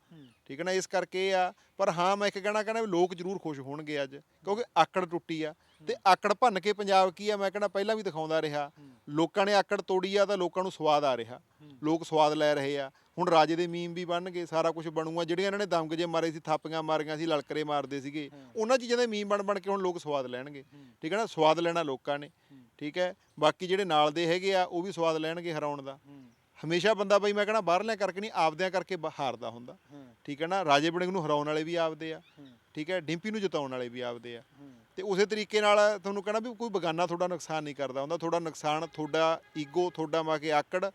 ਠੀਕ ਹੈ ਨਾ ਇਸ ਕਰਕੇ ਆ। ਪਰ ਹਾਂ ਮੈਂ ਇੱਕ ਕਹਿਣਾ ਕਹਿਣਾ ਵੀ ਲੋਕ ਜ਼ਰੂਰ ਖੁਸ਼ ਹੋਣਗੇ ਅੱਜ ਕਿਉਂਕਿ ਆਕੜ ਟੁੱਟੀ ਆ। ਤੇ ਆਕੜ ਭੰਨ ਕੇ ਪੰਜਾਬ ਕੀ ਆ ਮੈਂ ਕਹਿੰਦਾ ਪਹਿਲਾਂ ਵੀ ਦਿਖਾਉਂਦਾ ਰਿਹਾ। ਲੋਕਾਂ ਨੇ ਆਕੜ ਤੋੜੀ ਆ ਤਾਂ ਲੋਕਾਂ ਨੂੰ ਸਵਾਦ ਆ ਰਿਹਾ। ਲੋਕ ਸਵਾਦ ਲੈ ਰਹੇ ਆ। ਹੁਣ ਰਾਜੇ ਦੇ ਮੀਮ ਵੀ ਬਣਨਗੇ ਸਾਰਾ ਕੁਝ ਬਣੂਗਾ। ਜਿਹੜੀਆਂ ਇਹਨਾਂ ਨੇ ਦਮਕ ਜੇ ਮਾਰੇ ਸੀ ਥਾਪੀਆਂ ਮਾਰੀਆਂ ਸੀ ਲਲਕਰੇ ਮਾਰਦੇ ਸੀਗੇ ਉਹਨਾਂ ਚੀਜ਼ਾਂ ਦੇ ਮੀਮ ਬਣ ਬਣ ਕੇ ਹੁਣ ਲੋਕ ਸਵਾਦ ਲੈਣਗੇ। ਠੀਕ ਹੈ ਨਾ? ਸਵਾਦ ਲੈਣਾ ਲੋਕਾਂ ਨੇ। ਠੀਕ ਹੈ? ਬਾਕੀ ਜਿਹੜੇ ਨਾਲ ਦੇ ਹੈਗੇ ਆ ਉਹ ਵੀ ਸਵਾਦ ਲੈਣਗੇ ਹਰਾਉਣ ਦਾ। ਹਮੇਸ਼ਾ ਬੰਦਾ ਬਈ ਮੈਂ ਕਹਿੰਦਾ ਬਾਹਰਲਿਆਂ ਕਰਕੇ ਨਹੀਂ ਆਪਦਿਆਂ ਕਰਕੇ ਹਾਰਦਾ ਹੁੰਦਾ। ਠੀਕ ਹੈ ਨਾ? ਰਾਜੇ ਵੜਿੰਗ ਨੂੰ ਹਰਾਉਣ ਵਾਲੇ ਵੀ ਆਪਦੇ ਆ। ਠੀਕ ਹੈ? ਡਿੰਪੀ ਨੂੰ ਜਿਤਾਉਣ ਵਾਲੇ ਵੀ ਆਪਦੇ ਆ। ਤੇ ਉਸੇ ਤਰੀਕੇ ਨਾਲ ਤੁਹਾਨੂੰ ਕਹਿਣਾ ਵੀ ਕੋਈ ਬਗਾਨਾ ਤੁਹਾਡਾ ਨੁਕਸਾਨ ਨਹੀਂ ਕਰਦਾ ਹੁੰਦਾ। ਤੁਹਾਡਾ ਨੁਕਸਾਨ, ਤੁਹਾਡਾ ਈਗੋ, ਤੁਹਾਡਾ ਮਾ ਕੇ ਆਕੜ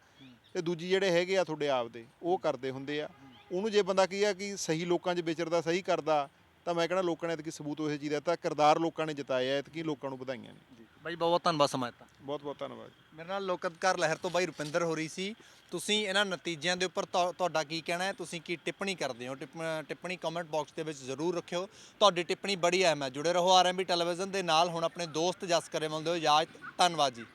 ਤੇ ਦੂਜੀ ਜਿਹੜੇ ਹੈਗੇ ਆ ਤੁਹਾਡੇ ਆਪ ਦੇ ਉਹ ਕਰਦੇ ਹੁੰਦੇ ਆ। ਉਹਨੂੰ ਜੇ ਬੰਦਾ ਕੀ ਆ ਕਿ ਸਹੀ ਲੋਕਾਂ 'ਚ ਵਿਚਰਦਾ, ਸਹੀ ਕਰਦਾ, ਤਾਂ ਮੈਂ ਕਹਿੰਦਾ ਲੋਕਾਂ ਨੇ ਐਤਕੀ ਸਬੂਤ ਉਹ ਚੀਜ਼ ਦਾ ਤਾਂ ਕਿਰਦਾਰ ਲੋਕਾਂ ਨੇ ਜਿਤਾਇਆ ਐਤਕੀ ਲੋਕਾਂ ਨੂੰ ਵਧਾਈਆਂ ਨੇ। ਬਾਈ ਬਹੁਤ ਬਹੁਤ ਧੰਨਵਾਦ ਸਮਾਂ ਦਿੱਤਾ। ਬਹੁਤ ਬਹੁਤ ਧੰਨਵਾਦ ਮੇਰੇ ਨਾਲ ਲੋਕਤਕਾਰ ਲਹਿਰ ਤੋਂ ਬਾਈ ਰੁਪਿੰਦਰ ਹੋ ਰਹੀ ਸੀ। ਤੁਸੀਂ ਇਹਨਾਂ ਨਤੀਜਿਆਂ ਦੇ ਉੱਪਰ ਤੁਹਾ- ਤੁਹਾਡਾ ਕੀ ਕਹਿਣਾ ਹੈ? ਤੁਸੀਂ ਕੀ ਟਿੱਪਣੀ ਕਰਦੇ ਹੋ? ਟਿੱਪ- ਟਿੱਪਣੀ ਕਮੈਂਟ ਬਾਕਸ ਦੇ ਵਿੱਚ ਜ਼ਰੂਰ ਰੱਖਿਓ। ਤੁਹਾਡੀ ਟਿੱਪਣੀ ਬੜੀ ਅਹਿਮ ਹੈ। ਜੁੜੇ ਰਹੋ ਆਰਐਮਬੀ ਟੈਲੀਵਿਜ਼ਨ ਦੇ ਨਾਲ। ਹੁਣ ਆਪਣੇ ਦੋਸਤ ਜਸ ਕਰੇ ਮਿਲਦੇ ਹੋ ਇਜਾਜ਼ਤ ਧੰਨਵਾਦ ਜੀ।